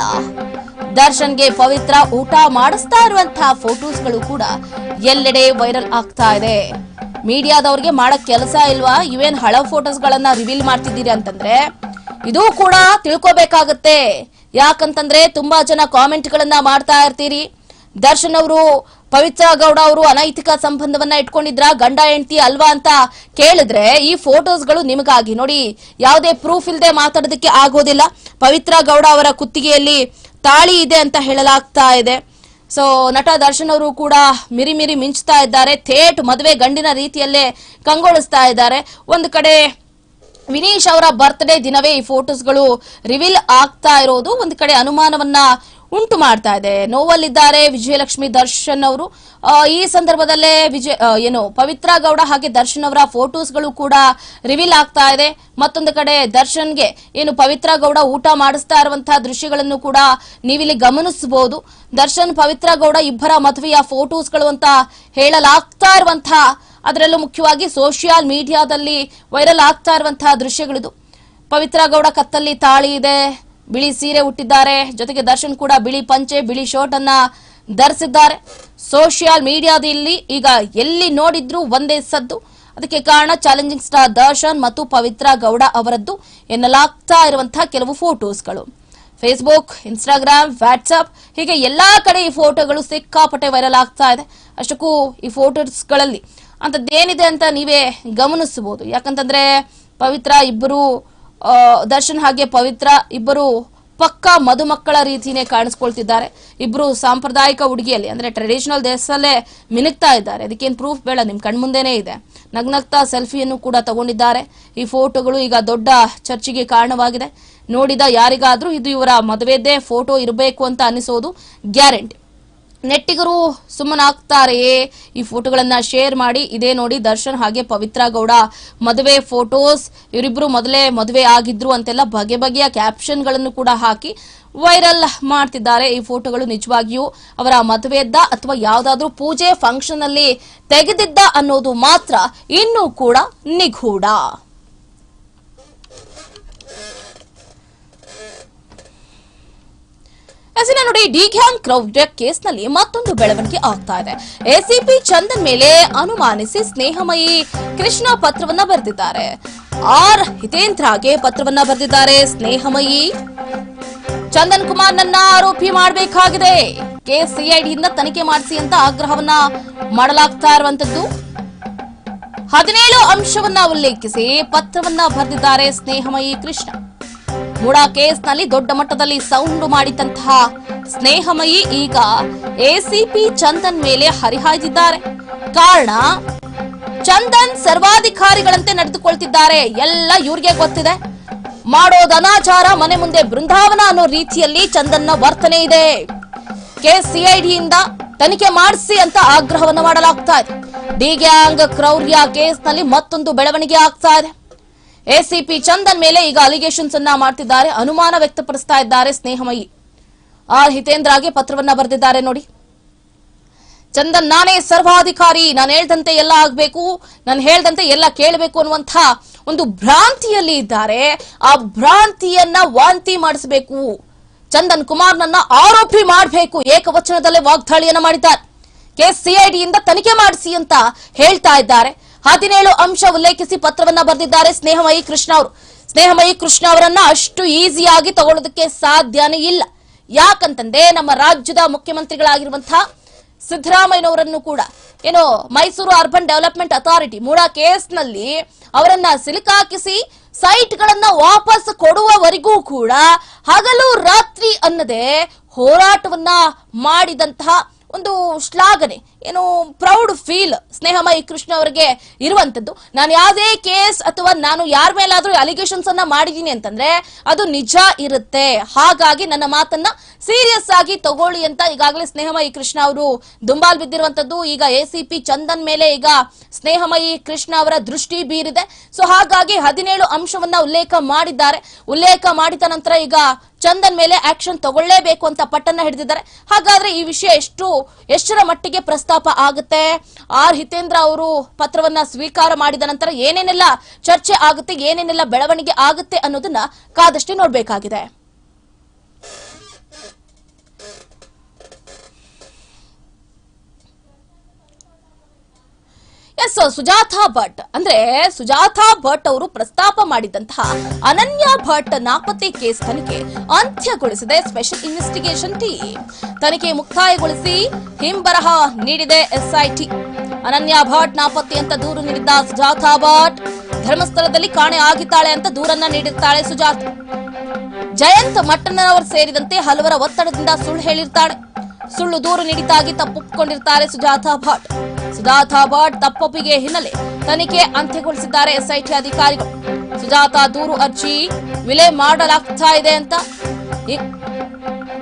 ದರ್ಶನ್ಗೆ ಪವಿತ್ರ ಊಟ ಮಾಡಿಸ್ತಾ ಇರುವಂತಹ ಫೋಟೋಸ್ಗಳು ಕೂಡ ಎಲ್ಲೆಡೆ ವೈರಲ್ ಆಗ್ತಾ ಇದೆ. ಮೀಡಿಯಾದವ್ರಿಗೆ ಮಾಡಕ್ ಕೆಲಸ ಇಲ್ವಾ? ಇವೇನ್ ಹಳ ಫೋಟೋಸ್ ಗಳನ್ನ ರಿವೀಲ್ ಮಾಡ್ತಿದ್ದೀರಿ ಅಂತಂದ್ರೆ, ಇದು ಕೂಡ ತಿಳ್ಕೊಬೇಕಾಗತ್ತೆ. ಯಾಕಂತಂದ್ರೆ ತುಂಬಾ ಜನ ಕಾಮೆಂಟ್ ಗಳನ್ನ ಮಾಡ್ತಾ ಇರ್ತೀರಿ. ದರ್ಶನ್ ಅವರು, ಪವಿತ್ರ ಗೌಡ ಅವರು ಅನೈತಿಕ ಸಂಬಂಧವನ್ನ ಇಟ್ಕೊಂಡಿದ್ರ, ಗಂಡ ಹೆಂಡತಿ ಅಲ್ವಾ ಅಂತ ಕೇಳಿದ್ರೆ ಈ ಫೋಟೋಸ್ಗಳು ನಿಮಗಾಗಿ. ನೋಡಿ, ಯಾವುದೇ ಪ್ರೂಫ್ ಇಲ್ಲದೆ ಮಾತಾಡೋದಕ್ಕೆ ಆಗೋದಿಲ್ಲ. ಪವಿತ್ರ ಗೌಡ ಅವರ ಕುತ್ತಿಗೆಯಲ್ಲಿ ತಾಳಿ ಇದೆ ಅಂತ ಹೇಳಲಾಗ್ತಾ ಇದೆ. ಸೊ ನಟ ದರ್ಶನ್ ಅವರು ಕೂಡ ಮಿರಿ ಮಿರಿ ಮಿಂಚ್ತಾ ಇದ್ದಾರೆ. ಥೇಟ್ ಮದುವೆ ಗಂಡಿನ ರೀತಿಯಲ್ಲೇ ಕಂಗೊಳಿಸ್ತಾ ಇದ್ದಾರೆ. ಒಂದು ಕಡೆ ವಿನೀಶ್ ಅವರ ಬರ್ತ್ಡೇ ದಿನವೇ ಈ ಫೋಟೋಸ್ಗಳು ರಿವೀಲ್ ಆಗ್ತಾ ಇರೋದು. ಒಂದು ಕಡೆ ಅನುಮಾನವನ್ನ ಉಂಟು ಮಾಡ್ತಾ ಇದೆ. ನೋವಲ್ಲಿದ್ದಾರೆ ವಿಜಯಲಕ್ಷ್ಮಿ ದರ್ಶನ್ ಅವರು. ಈ ಸಂದರ್ಭದಲ್ಲೇ ವಿಜಯ ಏನು, ಪವಿತ್ರ ಗೌಡ ಹಾಗೆ ದರ್ಶನ್ ಅವರ ಫೋಟೋಸ್ಗಳು ಕೂಡ ರಿವೀಲ್ ಆಗ್ತಾ ಇದೆ. ಮತ್ತೊಂದು ಕಡೆ ದರ್ಶನ್ಗೆ ಏನು ಪವಿತ್ರ ಗೌಡ ಊಟ ಮಾಡಿಸ್ತಾ ಇರುವಂತಹ ದೃಶ್ಯಗಳನ್ನು ಕೂಡ ನೀವಿಲ್ಲಿ ಗಮನಿಸಬಹುದು ದರ್ಶನ್, ಪವಿತ್ರ ಗೌಡ ಇಬ್ಬರ ಮದುವೆಯ ಫೋಟೋಸ್ಗಳು ಅಂತ ಹೇಳಲಾಗ್ತಾ ಇರುವಂತಹ ಅದರಲ್ಲೂ ಮುಖ್ಯವಾಗಿ ಸೋಷಿಯಲ್ ಮೀಡಿಯಾದಲ್ಲಿ ವೈರಲ್ ಆಗ್ತಾ ಇರುವಂತಹ ದೃಶ್ಯಗಳಿದು. ಪವಿತ್ರ ಗೌಡ ಕತ್ತಲ್ಲಿ ತಾಳಿ ಇದೆ. ಬಿಳಿ ಸೀರೆ ಉಟ್ಟಿದ್ದಾರೆ. ಜೊತೆಗೆ ದರ್ಶನ್ ಕೂಡ ಬಿಳಿ ಪಂಚೆ, ಬಿಳಿ ಶರ್ಟ್ ಅನ್ನ ಧರಿಸಿದ್ದಾರೆ. ಸೋಷಿಯಲ್ ಮೀಡಿಯಾದಲ್ಲಿ ಈಗ ಎಲ್ಲಿ ನೋಡಿದ್ರು ಒಂದೇ ಸದ್ದು. ಅದಕ್ಕೆ ಕಾರಣ ಚಾಲೆಂಜಿಂಗ್ ಸ್ಟಾರ್ ದರ್ಶನ್ ಮತ್ತು ಪವಿತ್ರ ಗೌಡ ಅವರದ್ದು ಎನ್ನಲಾಗ್ತಾ ಇರುವಂತಹ ಕೆಲವು ಫೋಟೋಸ್ಗಳು. ಫೇಸ್ಬುಕ್ ಇನ್ಸ್ಟಾಗ್ರಾಮ್ ವಾಟ್ಸ್ಆಪ್ ಹೀಗೆ ಎಲ್ಲಾ ಕಡೆ ಈ ಫೋಟೋಗಳು ಸಿಕ್ಕಾಪಟ್ಟೆ ವೈರಲ್ ಆಗ್ತಾ ಇದೆ. ಅಷ್ಟಕ್ಕೂ ಈ ಫೋಟೋಸ್ಗಳಲ್ಲಿ ಅಂತದ್ದೇನಿದೆ ಅಂತ ನೀವೇ ಗಮನಿಸಬಹುದು. ಯಾಕಂತಂದ್ರೆ ಪವಿತ್ರ ಇಬ್ಬರು ದರ್ಶನ್ ಹಾಗೆ ಪವಿತ್ರ ಇಬ್ಬರು ಪಕ್ಕಾ ಮದುಮಕ್ಕಳ ರೀತಿನೇ ಕಾಣಿಸ್ಕೊಳ್ತಿದ್ದಾರೆ. ಇಬ್ರು ಸಾಂಪ್ರದಾಯಿಕ ಉಡುಗೆಯಲ್ಲಿ, ಅಂದ್ರೆ ಟ್ರೆಡಿಷನಲ್ ಡ್ರೆಸ್ಸಲ್ಲೇ ಮಿನುಕ್ತಾ ಇದ್ದಾರೆ. ಅದಕ್ಕೇನು ಪ್ರೂಫ್ ಬೇಡ, ನಿಮ್ ಕಣ್ಮುಂದೆನೇ ಇದೆ. ನಗ್ನಗ್ತಾ ಸೆಲ್ಫಿಯನ್ನು ಕೂಡ ತಗೊಂಡಿದ್ದಾರೆ. ಈ ಫೋಟೋಗಳು ಈಗ ದೊಡ್ಡ ಚರ್ಚೆಗೆ ಕಾರಣವಾಗಿದೆ. ನೋಡಿದ ಯಾರಿಗಾದ್ರೂ ಇದು ಇವರ ಮದುವೆದೇ ಫೋಟೋ ಇರಬೇಕು ಅಂತ ಅನಿಸೋದು ಗ್ಯಾರಂಟಿ. ನೆಟ್ಟಿಗರು ಸುಮ್ಮನಾಗ್ತಾರೆಯೇ? ಈ ಫೋಟೋಗಳನ್ನ ಶೇರ್ ಮಾಡಿ, ಇದೇ ನೋಡಿ ದರ್ಶನ್ ಹಾಗೆ ಪವಿತ್ರ ಗೌಡ. ಮದುವೆ ಫೋಟೋಸ್, ಇವರಿಬ್ರು ಮೊದಲೇ ಮದುವೆ ಆಗಿದ್ರು ಅಂತೆಲ್ಲ ಬಗೆ ಬಗೆಯ ಕ್ಯಾಪ್ಷನ್ಗಳನ್ನು ಕೂಡ ಹಾಕಿ ವೈರಲ್ ಮಾಡ್ತಿದ್ದಾರೆ ಈ ಫೋಟೋಗಳು ನಿಜವಾಗಿಯೂ. ಅವರ ಮದುವೆದ್ದ ಅಥವಾ ಯಾವ್ದಾದ್ರು ಪೂಜೆ ಫಂಕ್ಷನ್ ಅಲ್ಲಿ ತೆಗೆದಿದ್ದ ಅನ್ನೋದು ಮಾತ್ರ ಇನ್ನೂ ಕೂಡ ನಿಗೂಢ. ನೋಡಿ ಡಿ ಗ್ಯಾಂಗ್ ಕ್ರೌಡ್ ಕೇಸ್ನಲ್ಲಿ ಮತ್ತೊಂದು ಬೆಳವಣಿಗೆ ಆಗ್ತಾ ಇದೆ. ಎಸಿಪಿ ಚಂದನ್ ಮೇಲೆ ಅನುಮಾನಿಸಿ ಸ್ನೇಹಮಯಿ ಕೃಷ್ಣ ಪತ್ರವನ್ನ ಬರೆದಿದ್ದಾರೆ. ಆರ್ ಹಿತೇಂದ್ರಗೆ ಪತ್ರವನ್ನ ಬರೆದಿದ್ದಾರೆ ಸ್ನೇಹಮಯಿ. ಚಂದನ್ ಕುಮಾರ್ ನನ್ನ ಆರೋಪಿ ಮಾಡಬೇಕಾಗಿದೆ. ಕೇಸ್ ಸಿಐಡಿಯಿಂದ ತನಿಖೆ ಮಾಡಿಸಿ ಅಂತ ಆಗ್ರಹವನ್ನ ಮಾಡಲಾಗ್ತಾ ಇರುವಂತದ್ದು. ಹದಿನೇಳು ಅಂಶವನ್ನ ಉಲ್ಲೇಖಿಸಿ ಪತ್ರವನ್ನ ಬರೆದಿದ್ದಾರೆ ಸ್ನೇಹಮಯಿ ಕೃಷ್ಣ. ಮೂಡಾ ಕೇಸ್ನಲ್ಲಿ ದೊಡ್ಡ ಮಟ್ಟದಲ್ಲಿ ಸೌಂಡ್ ಮಾಡಿದಂತಹ ಸ್ನೇಹಮಯಿ ಈಗ ಎಸಿಪಿ ಚಂದನ್ ಮೇಲೆ ಹರಿಹಾಯ್ದಿದ್ದಾರೆ. ಕಾರಣ, ಚಂದನ್ ಸರ್ವಾಧಿಕಾರಿಗಳಂತೆ ನಡೆದುಕೊಳ್ತಿದ್ದಾರೆ. ಎಲ್ಲ ಇವ್ರಿಗೆ ಗೊತ್ತಿದೆ. ಮಾಡೋದು ಅನಾಚಾರ, ಮನೆ ಮುಂದೆ ಬೃಂದಾವನ ಅನ್ನೋ ರೀತಿಯಲ್ಲಿ ಚಂದನ್ನ ವರ್ತನೆ ಇದೆ. ಕೆಸಿಐಡಿಯಿಂದ ಸಿಐಡಿಯಿಂದ ತನಿಖೆ ಮಾಡಿಸಿ ಅಂತ ಆಗ್ರಹವನ್ನು ಮಾಡಲಾಗ್ತಾ ಇದೆ. ಡಿ ಗ್ಯಾಂಗ್ ಕ್ರೌರ್ಯ ಕೇಸ್ನಲ್ಲಿ ಮತ್ತೊಂದು ಬೆಳವಣಿಗೆ ಆಗ್ತಾ ಇದೆ. ಎಸಿಪಿ ಚಂದನ್ ಮೇಲೆ ಈಗ ಅಲಿಗೇಷನ್ಸ್ ಅನ್ನ ಮಾಡ್ತಿದ್ದಾರೆ. ಅನುಮಾನ ವ್ಯಕ್ತಪಡಿಸ್ತಾ ಇದ್ದಾರೆ ಸ್ನೇಹಮಯಿ. ಆರ್ ಹಿತೇಂದ್ರಗೆ ಪತ್ರವನ್ನ ಬರೆದಿದ್ದಾರೆ ನೋಡಿ. ಚಂದನ್, ನಾನೇ ಸರ್ವಾಧಿಕಾರಿ, ನಾನು ಹೇಳ್ದಂತೆ ಎಲ್ಲ ಆಗ್ಬೇಕು, ನಾನು ಹೇಳ್ದಂತೆ ಎಲ್ಲ ಕೇಳಬೇಕು ಅನ್ನುವಂತ ಒಂದು ಭ್ರಾಂತಿಯಲ್ಲಿ ಇದ್ದಾರೆ. ಆ ಭ್ರಾಂತಿಯನ್ನ ವಾಂತಿ ಮಾಡಿಸಬೇಕು. ಚಂದನ್ ಕುಮಾರ್ನನ್ನ ಆರೋಪಿ ಮಾಡಬೇಕು. ಏಕವಚನದಲ್ಲೇ ವಾಗ್ದಾಳಿಯನ್ನ ಮಾಡಿದ್ದಾರೆ. ಕೇಸ್ ಸಿಐಡಿಯಿಂದ ತನಿಖೆ ಮಾಡಿಸಿ ಅಂತ ಹೇಳ್ತಾ ಇದ್ದಾರೆ. ಹದಿನೇಳು ಅಂಶ ಉಲ್ಲೇಖಿಸಿ ಪತ್ರವನ್ನ ಬರೆದಿದ್ದಾರೆ ಸ್ನೇಹಮಯಿ ಕೃಷ್ಣ ಅವರು. ಸ್ನೇಹಮಯಿ ಕೃಷ್ಣ ಅವರನ್ನ ಅಷ್ಟು ಈಸಿಯಾಗಿ ತಗೊಳ್ಳೋದಕ್ಕೆ ಸಾಧ್ಯನೇ ಇಲ್ಲ. ಯಾಕಂತಂದ್ರೆ ನಮ್ಮ ರಾಜ್ಯದ ಮುಖ್ಯಮಂತ್ರಿಗಳಾಗಿರುವಂತಹ ಸಿದ್ದರಾಮಯ್ಯನವರನ್ನು ಕೂಡ, ಏನು Mysuru urban development authority MUDA ಕೇಸ್ನಲ್ಲಿ ಅವರನ್ನ ಸಿಲುಕಾಕಿಸಿ ಸೈಟ್ಗಳನ್ನ ವಾಪಸ್ ಕೊಡುವವರೆಗೂ ಕೂಡ ಹಗಲು ರಾತ್ರಿ ಅನ್ನದೆ ಹೋರಾಟವನ್ನ ಮಾಡಿದಂತಹ ಒಂದು ಶ್ಲಾಘನೆ. ಏನು ಪ್ರೌಡ್ ಫೀಲ್ ಸ್ನೇಹಮಯಿ ಕೃಷ್ಣ ಅವರಿಗೆ ಇರುವಂತದ್ದು. ನಾನು ಯಾವುದೇ ಕೇಸ್ ಅಥವಾ ನಾನು ಯಾರ ಮೇಲಾದ್ರೂ ಅಲಿಗೇಷನ್ಸ್ ಅನ್ನ ಮಾಡಿದ್ದೀನಿ ಅಂತಂದ್ರೆ ಅದು ನಿಜ ಇರುತ್ತೆ. ಹಾಗಾಗಿ ನನ್ನ ಮಾತನ್ನ ಸೀರಿಯಸ್ ಆಗಿ ತಗೊಳ್ಳಿ ಅಂತ ಈಗಾಗಲೇ ಸ್ನೇಹಮಯಿ ಕೃಷ್ಣ ಅವರು ದುಂಬಾಲ್ ಬಿದ್ದಿರುವಂತದ್ದು. ಈಗ ಎಸಿಪಿ ಚಂದನ್ ಮೇಲೆ ಈಗ ಸ್ನೇಹಮಯಿ ಕೃಷ್ಣ ಅವರ ದೃಷ್ಟಿ ಬೀರಿದೆ. ಸೊ ಹಾಗಾಗಿ ಹದಿನೇಳು ಅಂಶವನ್ನ ಉಲ್ಲೇಖ ಮಾಡಿದ್ದಾರೆ. ಉಲ್ಲೇಖ ಮಾಡಿದ ನಂತರ ಈಗ ಚಂದನ್ ಮೇಲೆ ಆಕ್ಷನ್ ತಗೊಳ್ಳೇಬೇಕು ಅಂತ ಪಟ್ಟನ್ನ ಹಿಡಿದಿದ್ದಾರೆ. ಹಾಗಾದ್ರೆ ಈ ವಿಷಯ ಎಷ್ಟು ಎಷ್ಟರ ಮಟ್ಟಿಗೆ ಪ್ರಸ್ತಾಪ ಆಗುತ್ತೆ. ಆರ್ ಹಿತೇಂದ್ರ ಅವರು ಪತ್ರವನ್ನ ಸ್ವೀಕಾರ ಮಾಡಿದ ನಂತರ ಏನೇನೆಲ್ಲ ಚರ್ಚೆ ಆಗುತ್ತೆ, ಏನೇನೆಲ್ಲ ಬೆಳವಣಿಗೆ ಆಗುತ್ತೆ ಅನ್ನೋದನ್ನ ಕಾದಷ್ಟೇ ನೋಡ್ಬೇಕಾಗಿದೆ. ಎಸ್ ಸುಜಾತಾ ಭಟ್. ಅಂದ್ರೆ ಸುಜಾತಾ ಭಟ್ ಅವರು ಪ್ರಸ್ತಾಪ ಮಾಡಿದಂತಹ ಅನನ್ಯ ಭಟ್ ನಾಪತ್ತೆ ಕೇಸ್ ತನಿಖೆ ಅಂತ್ಯಗೊಳಿಸಿದೆ ಸ್ಪೆಷಲ್ ಇನ್ವೆಸ್ಟಿಗೇಷನ್ ಟೀಮ್ ತನಿಖೆ ಮುಕ್ತಾಯಗೊಳಿಸಿ ಹಿಂಬರಹ ನೀಡಿದೆ ಎಸ್ಐಟಿ ಅನನ್ಯ ಭಟ್ ನಾಪತ್ತೆ ಅಂತ ದೂರು ನೀಡಿದ್ದ ಸುಜಾತಾ ಭಟ್. ಧರ್ಮಸ್ಥಳದಲ್ಲಿ ಕಾಣೆ ಆಗಿದ್ದಾಳೆ ಅಂತ ದೂರನ್ನ ನೀಡಿರ್ತಾಳೆ ಸುಜಾತ. ಜಯಂತ್ ಮಟ್ಟಣ್ಣನವರು ಸೇರಿದಂತೆ ಹಲವರ ಒತ್ತಡದಿಂದ ಸುಳ್ಳು ಹೇಳಿರ್ತಾಳೆ. ಸುಳ್ಳು ದೂರು ನೀಡಿದ್ದಾಗಿ ತಪ್ಪೊಪ್ಪಿಕೊಂಡಿರ್ತಾರೆ ಸುಜಾತಾ ಭಟ್. ಭಟ್ ತಪ್ಪೊಪ್ಪಿಗೆ ಹಿನ್ನೆಲೆ ತನಿಖೆ ಅಂತ್ಯಗೊಳಿಸಿದ್ದಾರೆ ಎಸ್ಐಟಿ ಅಧಿಕಾರಿಗಳು. ಸುಜಾತಾ ದೂರು ಅರ್ಜಿ ವಿಲೆ ಮಾಡಲಾಗ್ತಾ ಇದೆ ಅಂತ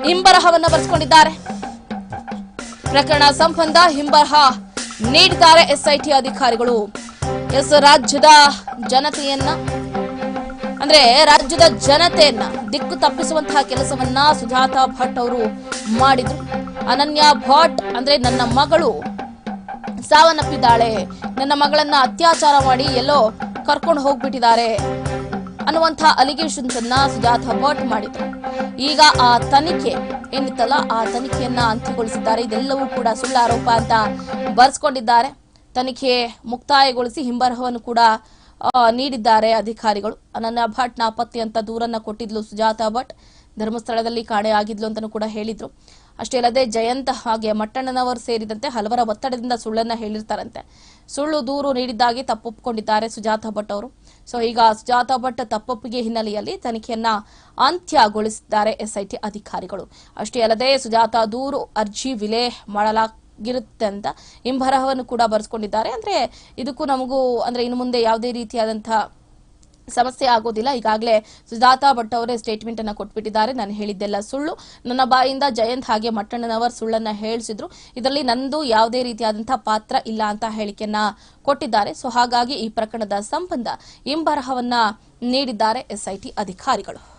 ಹಿಂಬರಹವನ್ನ ಬರೆಸಿಕೊಂಡಿದ್ದಾರೆ. ಪ್ರಕರಣ ಸಂಬಂಧ ಹಿಂಬರಹ ನೀಡಿದ್ದಾರೆ ಎಸ್ಐಟಿ ಅಧಿಕಾರಿಗಳು. ಎಸ್ ರಾಜ್ಯದ ಜನತೆಯನ್ನ ಅಂದ್ರೆ ರಾಜ್ಯದ ಜನತೆಯನ್ನ ದಿಕ್ಕು ತಪ್ಪಿಸುವಂತಹ ಕೆಲಸವನ್ನ ಸುಜಾತಾ ಭಟ್ ಅವರು ಮಾಡಿದ್ರು. ಅನನ್ಯ ಭಟ್ ಅಂದ್ರೆ ನನ್ನ ಮಗಳು ಸಾವನ್ನಪ್ಪಿದ್ದಾಳೆ ನನ್ನ ಮಗಳನ್ನ ಅತ್ಯಾಚಾರ ಮಾಡಿ ಎಲ್ಲೋ ಕರ್ಕೊಂಡು ಹೋಗ್ಬಿಟ್ಟಿದ್ದಾರೆ ಅನ್ನುವಂತಹ ಅಲಿಗೇಷನ್ಸ್ ಅನ್ನ ಸುಜಾತ ಭಟ್ ಮಾಡಿದ್ರು. ಈಗ ಆ ತನಿಖೆ ಏನಿತ್ತಲ್ಲ, ಆ ತನಿಖೆಯನ್ನ ಅಂತ್ಯಗೊಳಿಸಿದ್ದಾರೆ. ಇದೆಲ್ಲವೂ ಕೂಡ ಸುಳ್ಳು ಆರೋಪ ಅಂತ ಬರ್ಸ್ಕೊಂಡಿದ್ದಾರೆ. ತನಿಖೆ ಮುಕ್ತಾಯಗೊಳಿಸಿ ಹಿಂಬರಹವನ್ನು ಕೂಡ ನೀಡಿದ್ದಾರೆ ಅಧಿಕಾರಿಗಳು. ಅನನ್ಯ ಭಟ್ ನಾಪತ್ತೆ ಅಂತ ದೂರನ್ನ ಕೊಟ್ಟಿದ್ಲು ಸುಜಾತ ಭಟ್. ಧರ್ಮಸ್ಥಳದಲ್ಲಿ ಕಾಣೆ ಆಗಿದ್ಲು ಅಂತಾನೂ ಕೂಡ ಹೇಳಿದ್ರು. ಅಷ್ಟೇ ಅಲ್ಲದೆ ಜಯಂತ ಹಾಗೆ ಮಟ್ಟಣ್ಣನವರು ಸೇರಿದಂತೆ ಹಲವರ ಒತ್ತಡದಿಂದ ಸುಳ್ಳನ್ನ ಹೇಳಿರ್ತಾರಂತೆ. ಸುಳ್ಳು ದೂರು ನೀಡಿದ್ದಾಗಿ ತಪ್ಪೊಪ್ಪಿಕೊಂಡಿದ್ದಾರೆ ಸುಜಾತಾ ಭಟ್ ಅವರು. ಸೊ ಈಗ ಸುಜಾತಾ ಭಟ್ ತಪ್ಪೊಪ್ಪಿಗೆ ಹಿನ್ನೆಲೆಯಲ್ಲಿ ತನಿಖೆಯನ್ನ ಅಂತ್ಯಗೊಳಿಸಿದ್ದಾರೆ ಎಸ್ಐಟಿ ಅಧಿಕಾರಿಗಳು. ಅಷ್ಟೇ ಅಲ್ಲದೆ ಸುಜಾತಾ ದೂರು ಅರ್ಜಿ ವಿಲೆ ಮಾಡಲಾಗಿರುತ್ತೆ ಅಂತ ಹಿಂಬರಹವನ್ನು ಕೂಡ ಬರೆಸ್ಕೊಂಡಿದ್ದಾರೆ. ಅಂದ್ರೆ ಇದಕ್ಕೂ ನಮಗೂ, ಅಂದ್ರೆ ಇನ್ನು ಮುಂದೆ ಯಾವುದೇ ರೀತಿಯಾದಂತಹ ಸಮಸ್ಯೆ ಆಗೋದಿಲ್ಲ. ಈಗಾಗಲೇ ಸುಜಾತಾ ಭಟ್ ಅವರೇ ಸ್ಟೇಟ್ಮೆಂಟ್ ಅನ್ನ ಕೊಟ್ಬಿಟ್ಟಿದ್ದಾರೆ. ನಾನು ಹೇಳಿದ್ದೆಲ್ಲ ಸುಳ್ಳು. ನನ್ನ ಬಾಯಿಂದ ಜಯಂತ್ ಹಾಗೆ ಮಟ್ಟಣ್ಣನವರ್ ಸುಳ್ಳನ್ನ ಹೇಳಿಸಿದ್ರು. ಇದರಲ್ಲಿ ನಂದು ಯಾವುದೇ ರೀತಿಯಾದಂತಹ ಪಾತ್ರ ಇಲ್ಲ ಅಂತ ಹೇಳಿಕೆಯನ್ನ ಕೊಟ್ಟಿದ್ದಾರೆ. ಸೊ ಹಾಗಾಗಿ ಈ ಪ್ರಕರಣದ ಸಂಬಂಧ ಹಿಂಬರಹವನ್ನ ನೀಡಿದ್ದಾರೆ ಎಸ್ಐಟಿ ಅಧಿಕಾರಿಗಳು.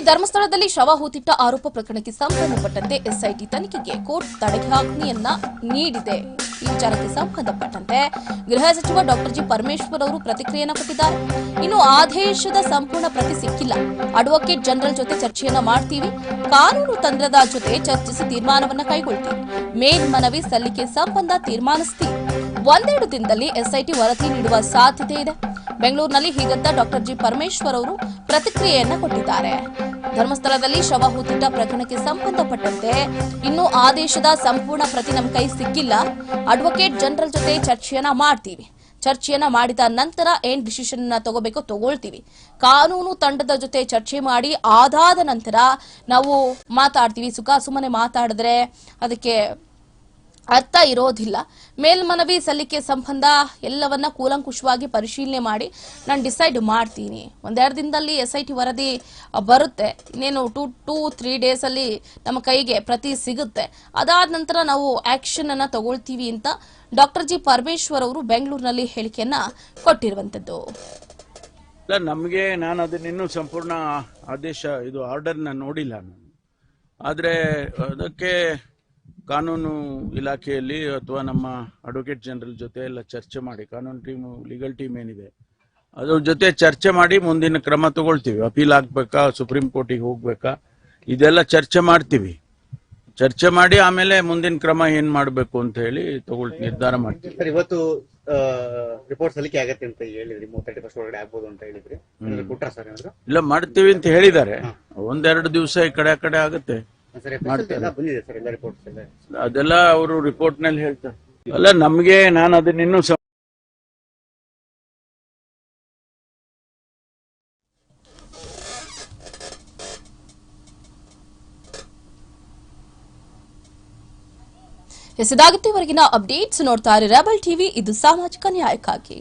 ಧರ್ಮಸ್ಥಳದಲ್ಲಿ ಶವ ಹೂತಿಟ್ಟ ಆರೋಪ ಪ್ರಕರಣಕ್ಕೆ ಸಂಬಂಧಪಟ್ಟಂತೆ ಎಸ್ಐಟಿ ತನಿಖೆಗೆ ಕೋರ್ಟ್ ತಡೆಯಾಜ್ಞೆಯನ್ನ ನೀಡಿದೆ. ಈ ವಿಚಾರಕ್ಕೆ ಸಂಬಂಧಪಟ್ಟಂತೆ ಗೃಹ ಸಚಿವ ಡಾಕ್ಟರ್ ಜಿ ಪರಮೇಶ್ವರ್ ಅವರು ಪ್ರತಿಕ್ರಿಯೆಯನ್ನು ಕೊಟ್ಟಿದ್ದಾರೆ. ಇನ್ನು ಆದೇಶದ ಸಂಪೂರ್ಣ ಪ್ರತಿ ಸಿಕ್ಕಿಲ್ಲ. ಅಡ್ವೊಕೇಟ್ ಜನರಲ್ ಜೊತೆ ಚರ್ಚೆಯನ್ನ ಮಾಡ್ತೀವಿ. ಕಾನೂನು ತಂತ್ರದ ಜೊತೆ ಚರ್ಚಿಸಿ ತೀರ್ಮಾನವನ್ನ ಕೈಗೊಳ್ತೀವಿ. ಮೇಲ್ಮನವಿ ಸಲ್ಲಿಕೆ ಸಂಬಂಧ ತೀರ್ಮಾನಿಸ್ತೀವಿ. ಒಂದೆರಡು ದಿನದಲ್ಲಿ ಎಸ್ಐಟಿ ವರದಿ ನೀಡುವ ಸಾಧ್ಯತೆ ಇದೆ. ಬೆಂಗಳೂರಿನಲ್ಲಿ ಹೀಗಂತ ಡಾಕ್ಟರ್ ಜಿ ಪರಮೇಶ್ವರ್ ಅವರು ಪ್ರತಿಕ್ರಿಯೆಯನ್ನ ಕೊಟ್ಟಿದ್ದಾರೆ. ಧರ್ಮಸ್ಥಳದಲ್ಲಿ ಶವ ಹೂತಿಟ್ಟ ಪ್ರಕರಣಕ್ಕೆ ಸಂಬಂಧಪಟ್ಟಂತೆ ಇನ್ನೂ ಆದೇಶದ ಸಂಪೂರ್ಣ ಪ್ರತಿ ನಮ್ಮ ಕೈ ಸಿಕ್ಕಿಲ್ಲ. ಅಡ್ವೊಕೇಟ್ ಜನರಲ್ ಜೊತೆ ಚರ್ಚೆಯನ್ನ ಮಾಡ್ತೀವಿ. ಚರ್ಚೆಯನ್ನ ಮಾಡಿದ ನಂತರ ಏನ್ ಡಿಸಿಷನ್ ತಗೋಬೇಕು ತಗೊಳ್ತೀವಿ. ಕಾನೂನು ತಂಡದ ಜೊತೆ ಚರ್ಚೆ ಮಾಡಿ ಆದಾದ ನಂತರ ನಾವು ಮಾತಾಡ್ತೀವಿ. ಸುಖ ಸುಮ್ಮನೆ ಮಾತಾಡಿದ್ರೆ ಅದಕ್ಕೆ ಅರ್ಥ ಇರೋದಿಲ್ಲ. ಮೇಲ್ಮನವಿ ಸಲ್ಲಿಕೆ ಸಂಬಂಧ ಎಲ್ಲವನ್ನ ಕೂಲಂಕುಷವಾಗಿ ಪರಿಶೀಲನೆ ಮಾಡಿ ನಾನು ಡಿಸೈಡ್ ಮಾಡ್ತೀನಿ. ಒಂದೆರಡು ದಿನದಲ್ಲಿ ಎಸ್ ಐ ಟಿ ವರದಿ ಬರುತ್ತೆ. ಇನ್ನೇನು ಟೂ ಟೂ ತ್ರೀ ಡೇಸ್ ಅಲ್ಲಿ ನಮ್ಮ ಕೈಗೆ ಪ್ರತಿ ಸಿಗುತ್ತೆ. ಅದಾದ ನಂತರ ನಾವು ಆಕ್ಷನ್ ಅನ್ನ ತಗೊಳ್ತೀವಿ ಅಂತ ಡಾಕ್ಟರ್ ಜಿ ಪರಮೇಶ್ವರ್ ಅವರು ಬೆಂಗಳೂರಿನಲ್ಲಿ ಹೇಳಿಕೆಯನ್ನ ಕೊಟ್ಟಿರುವಂತದ್ದು. ನಮಗೆ ನಾನು ಅದನ್ನ ಇನ್ನೂ ಸಂಪೂರ್ಣ ಆದೇಶ, ಇದು ಆರ್ಡರ್ನ ನೋಡಿಲ್ಲ ನಾನು. ಆದರೆ ಅದಕ್ಕೆ ಕಾನೂನು ಇಲಾಖೆಯಲ್ಲಿ ಅಥವಾ ನಮ್ಮ ಅಡ್ವೊಕೇಟ್ ಜನರಲ್ ಜೊತೆ ಎಲ್ಲ ಚರ್ಚೆ ಮಾಡಿ ಕಾನೂನು ಟೀಮು ಲೀಗಲ್ ಟೀಮ್ ಏನಿದೆ ಅದ್ರ ಜೊತೆ ಚರ್ಚೆ ಮಾಡಿ ಮುಂದಿನ ಕ್ರಮ ತಗೊಳ್ತೀವಿ. ಅಪೀಲ್ ಆಗ್ಬೇಕಾ ಸುಪ್ರೀಂ ಕೋರ್ಟಿಗೆ ಹೋಗ್ಬೇಕಾ ಇದೆಲ್ಲ ಚರ್ಚೆ ಮಾಡ್ತೀವಿ. ಚರ್ಚೆ ಮಾಡಿ ಆಮೇಲೆ ಮುಂದಿನ ಕ್ರಮ ಏನ್ ಮಾಡಬೇಕು ಅಂತ ಹೇಳಿ ತಗೊಳ್ ನಿರ್ಧಾರ ಮಾಡ್ತೀವಿ. ಸರ್ ಇವತ್ತು ರಿಪೋರ್ಟ್ ಸಲ್ಲಿಕೆ ಆಗತ್ತೆ ಅಂತ ಹೇಳಿದ್ರಿ ಮೂವತ್ತೈದು ಫಸ್ಟ್ ಒಳಗಡೆ ಆಗ್ಬೋದು ಅಂತ ಹೇಳಿದ್ರಿ. ಸರ್ ಇಲ್ಲ ಮಾಡ್ತೀವಿ ಅಂತ ಹೇಳಿದ್ದಾರೆ. ಒಂದೆರಡು ದಿವಸ ಈ ಕಡೆ ಆ ಕಡೆ ಆಗುತ್ತೆ. ಅದೆಲ್ಲ ಅವರು ರಿಪೋರ್ಟ್ನಲ್ಲಿ ಹೇಳ್ತಾರೆ. ಅಲ್ಲ ನಮ್ಗೆ ನಾನು ಅದನ್ನ ಇನ್ನೂ ಸಂ- ಎಸೆದಾಗಿತ್ತು ಇವರೆಗಿನ ಅಪ್ಡೇಟ್ಸ್ ನೋಡ್ತಾ ಇರಿ ರೆಬಲ್ ಟಿವಿ ಇದು ಸಾಮಾಜಿಕ ನ್ಯಾಯಕ್ಕಾಗಿ.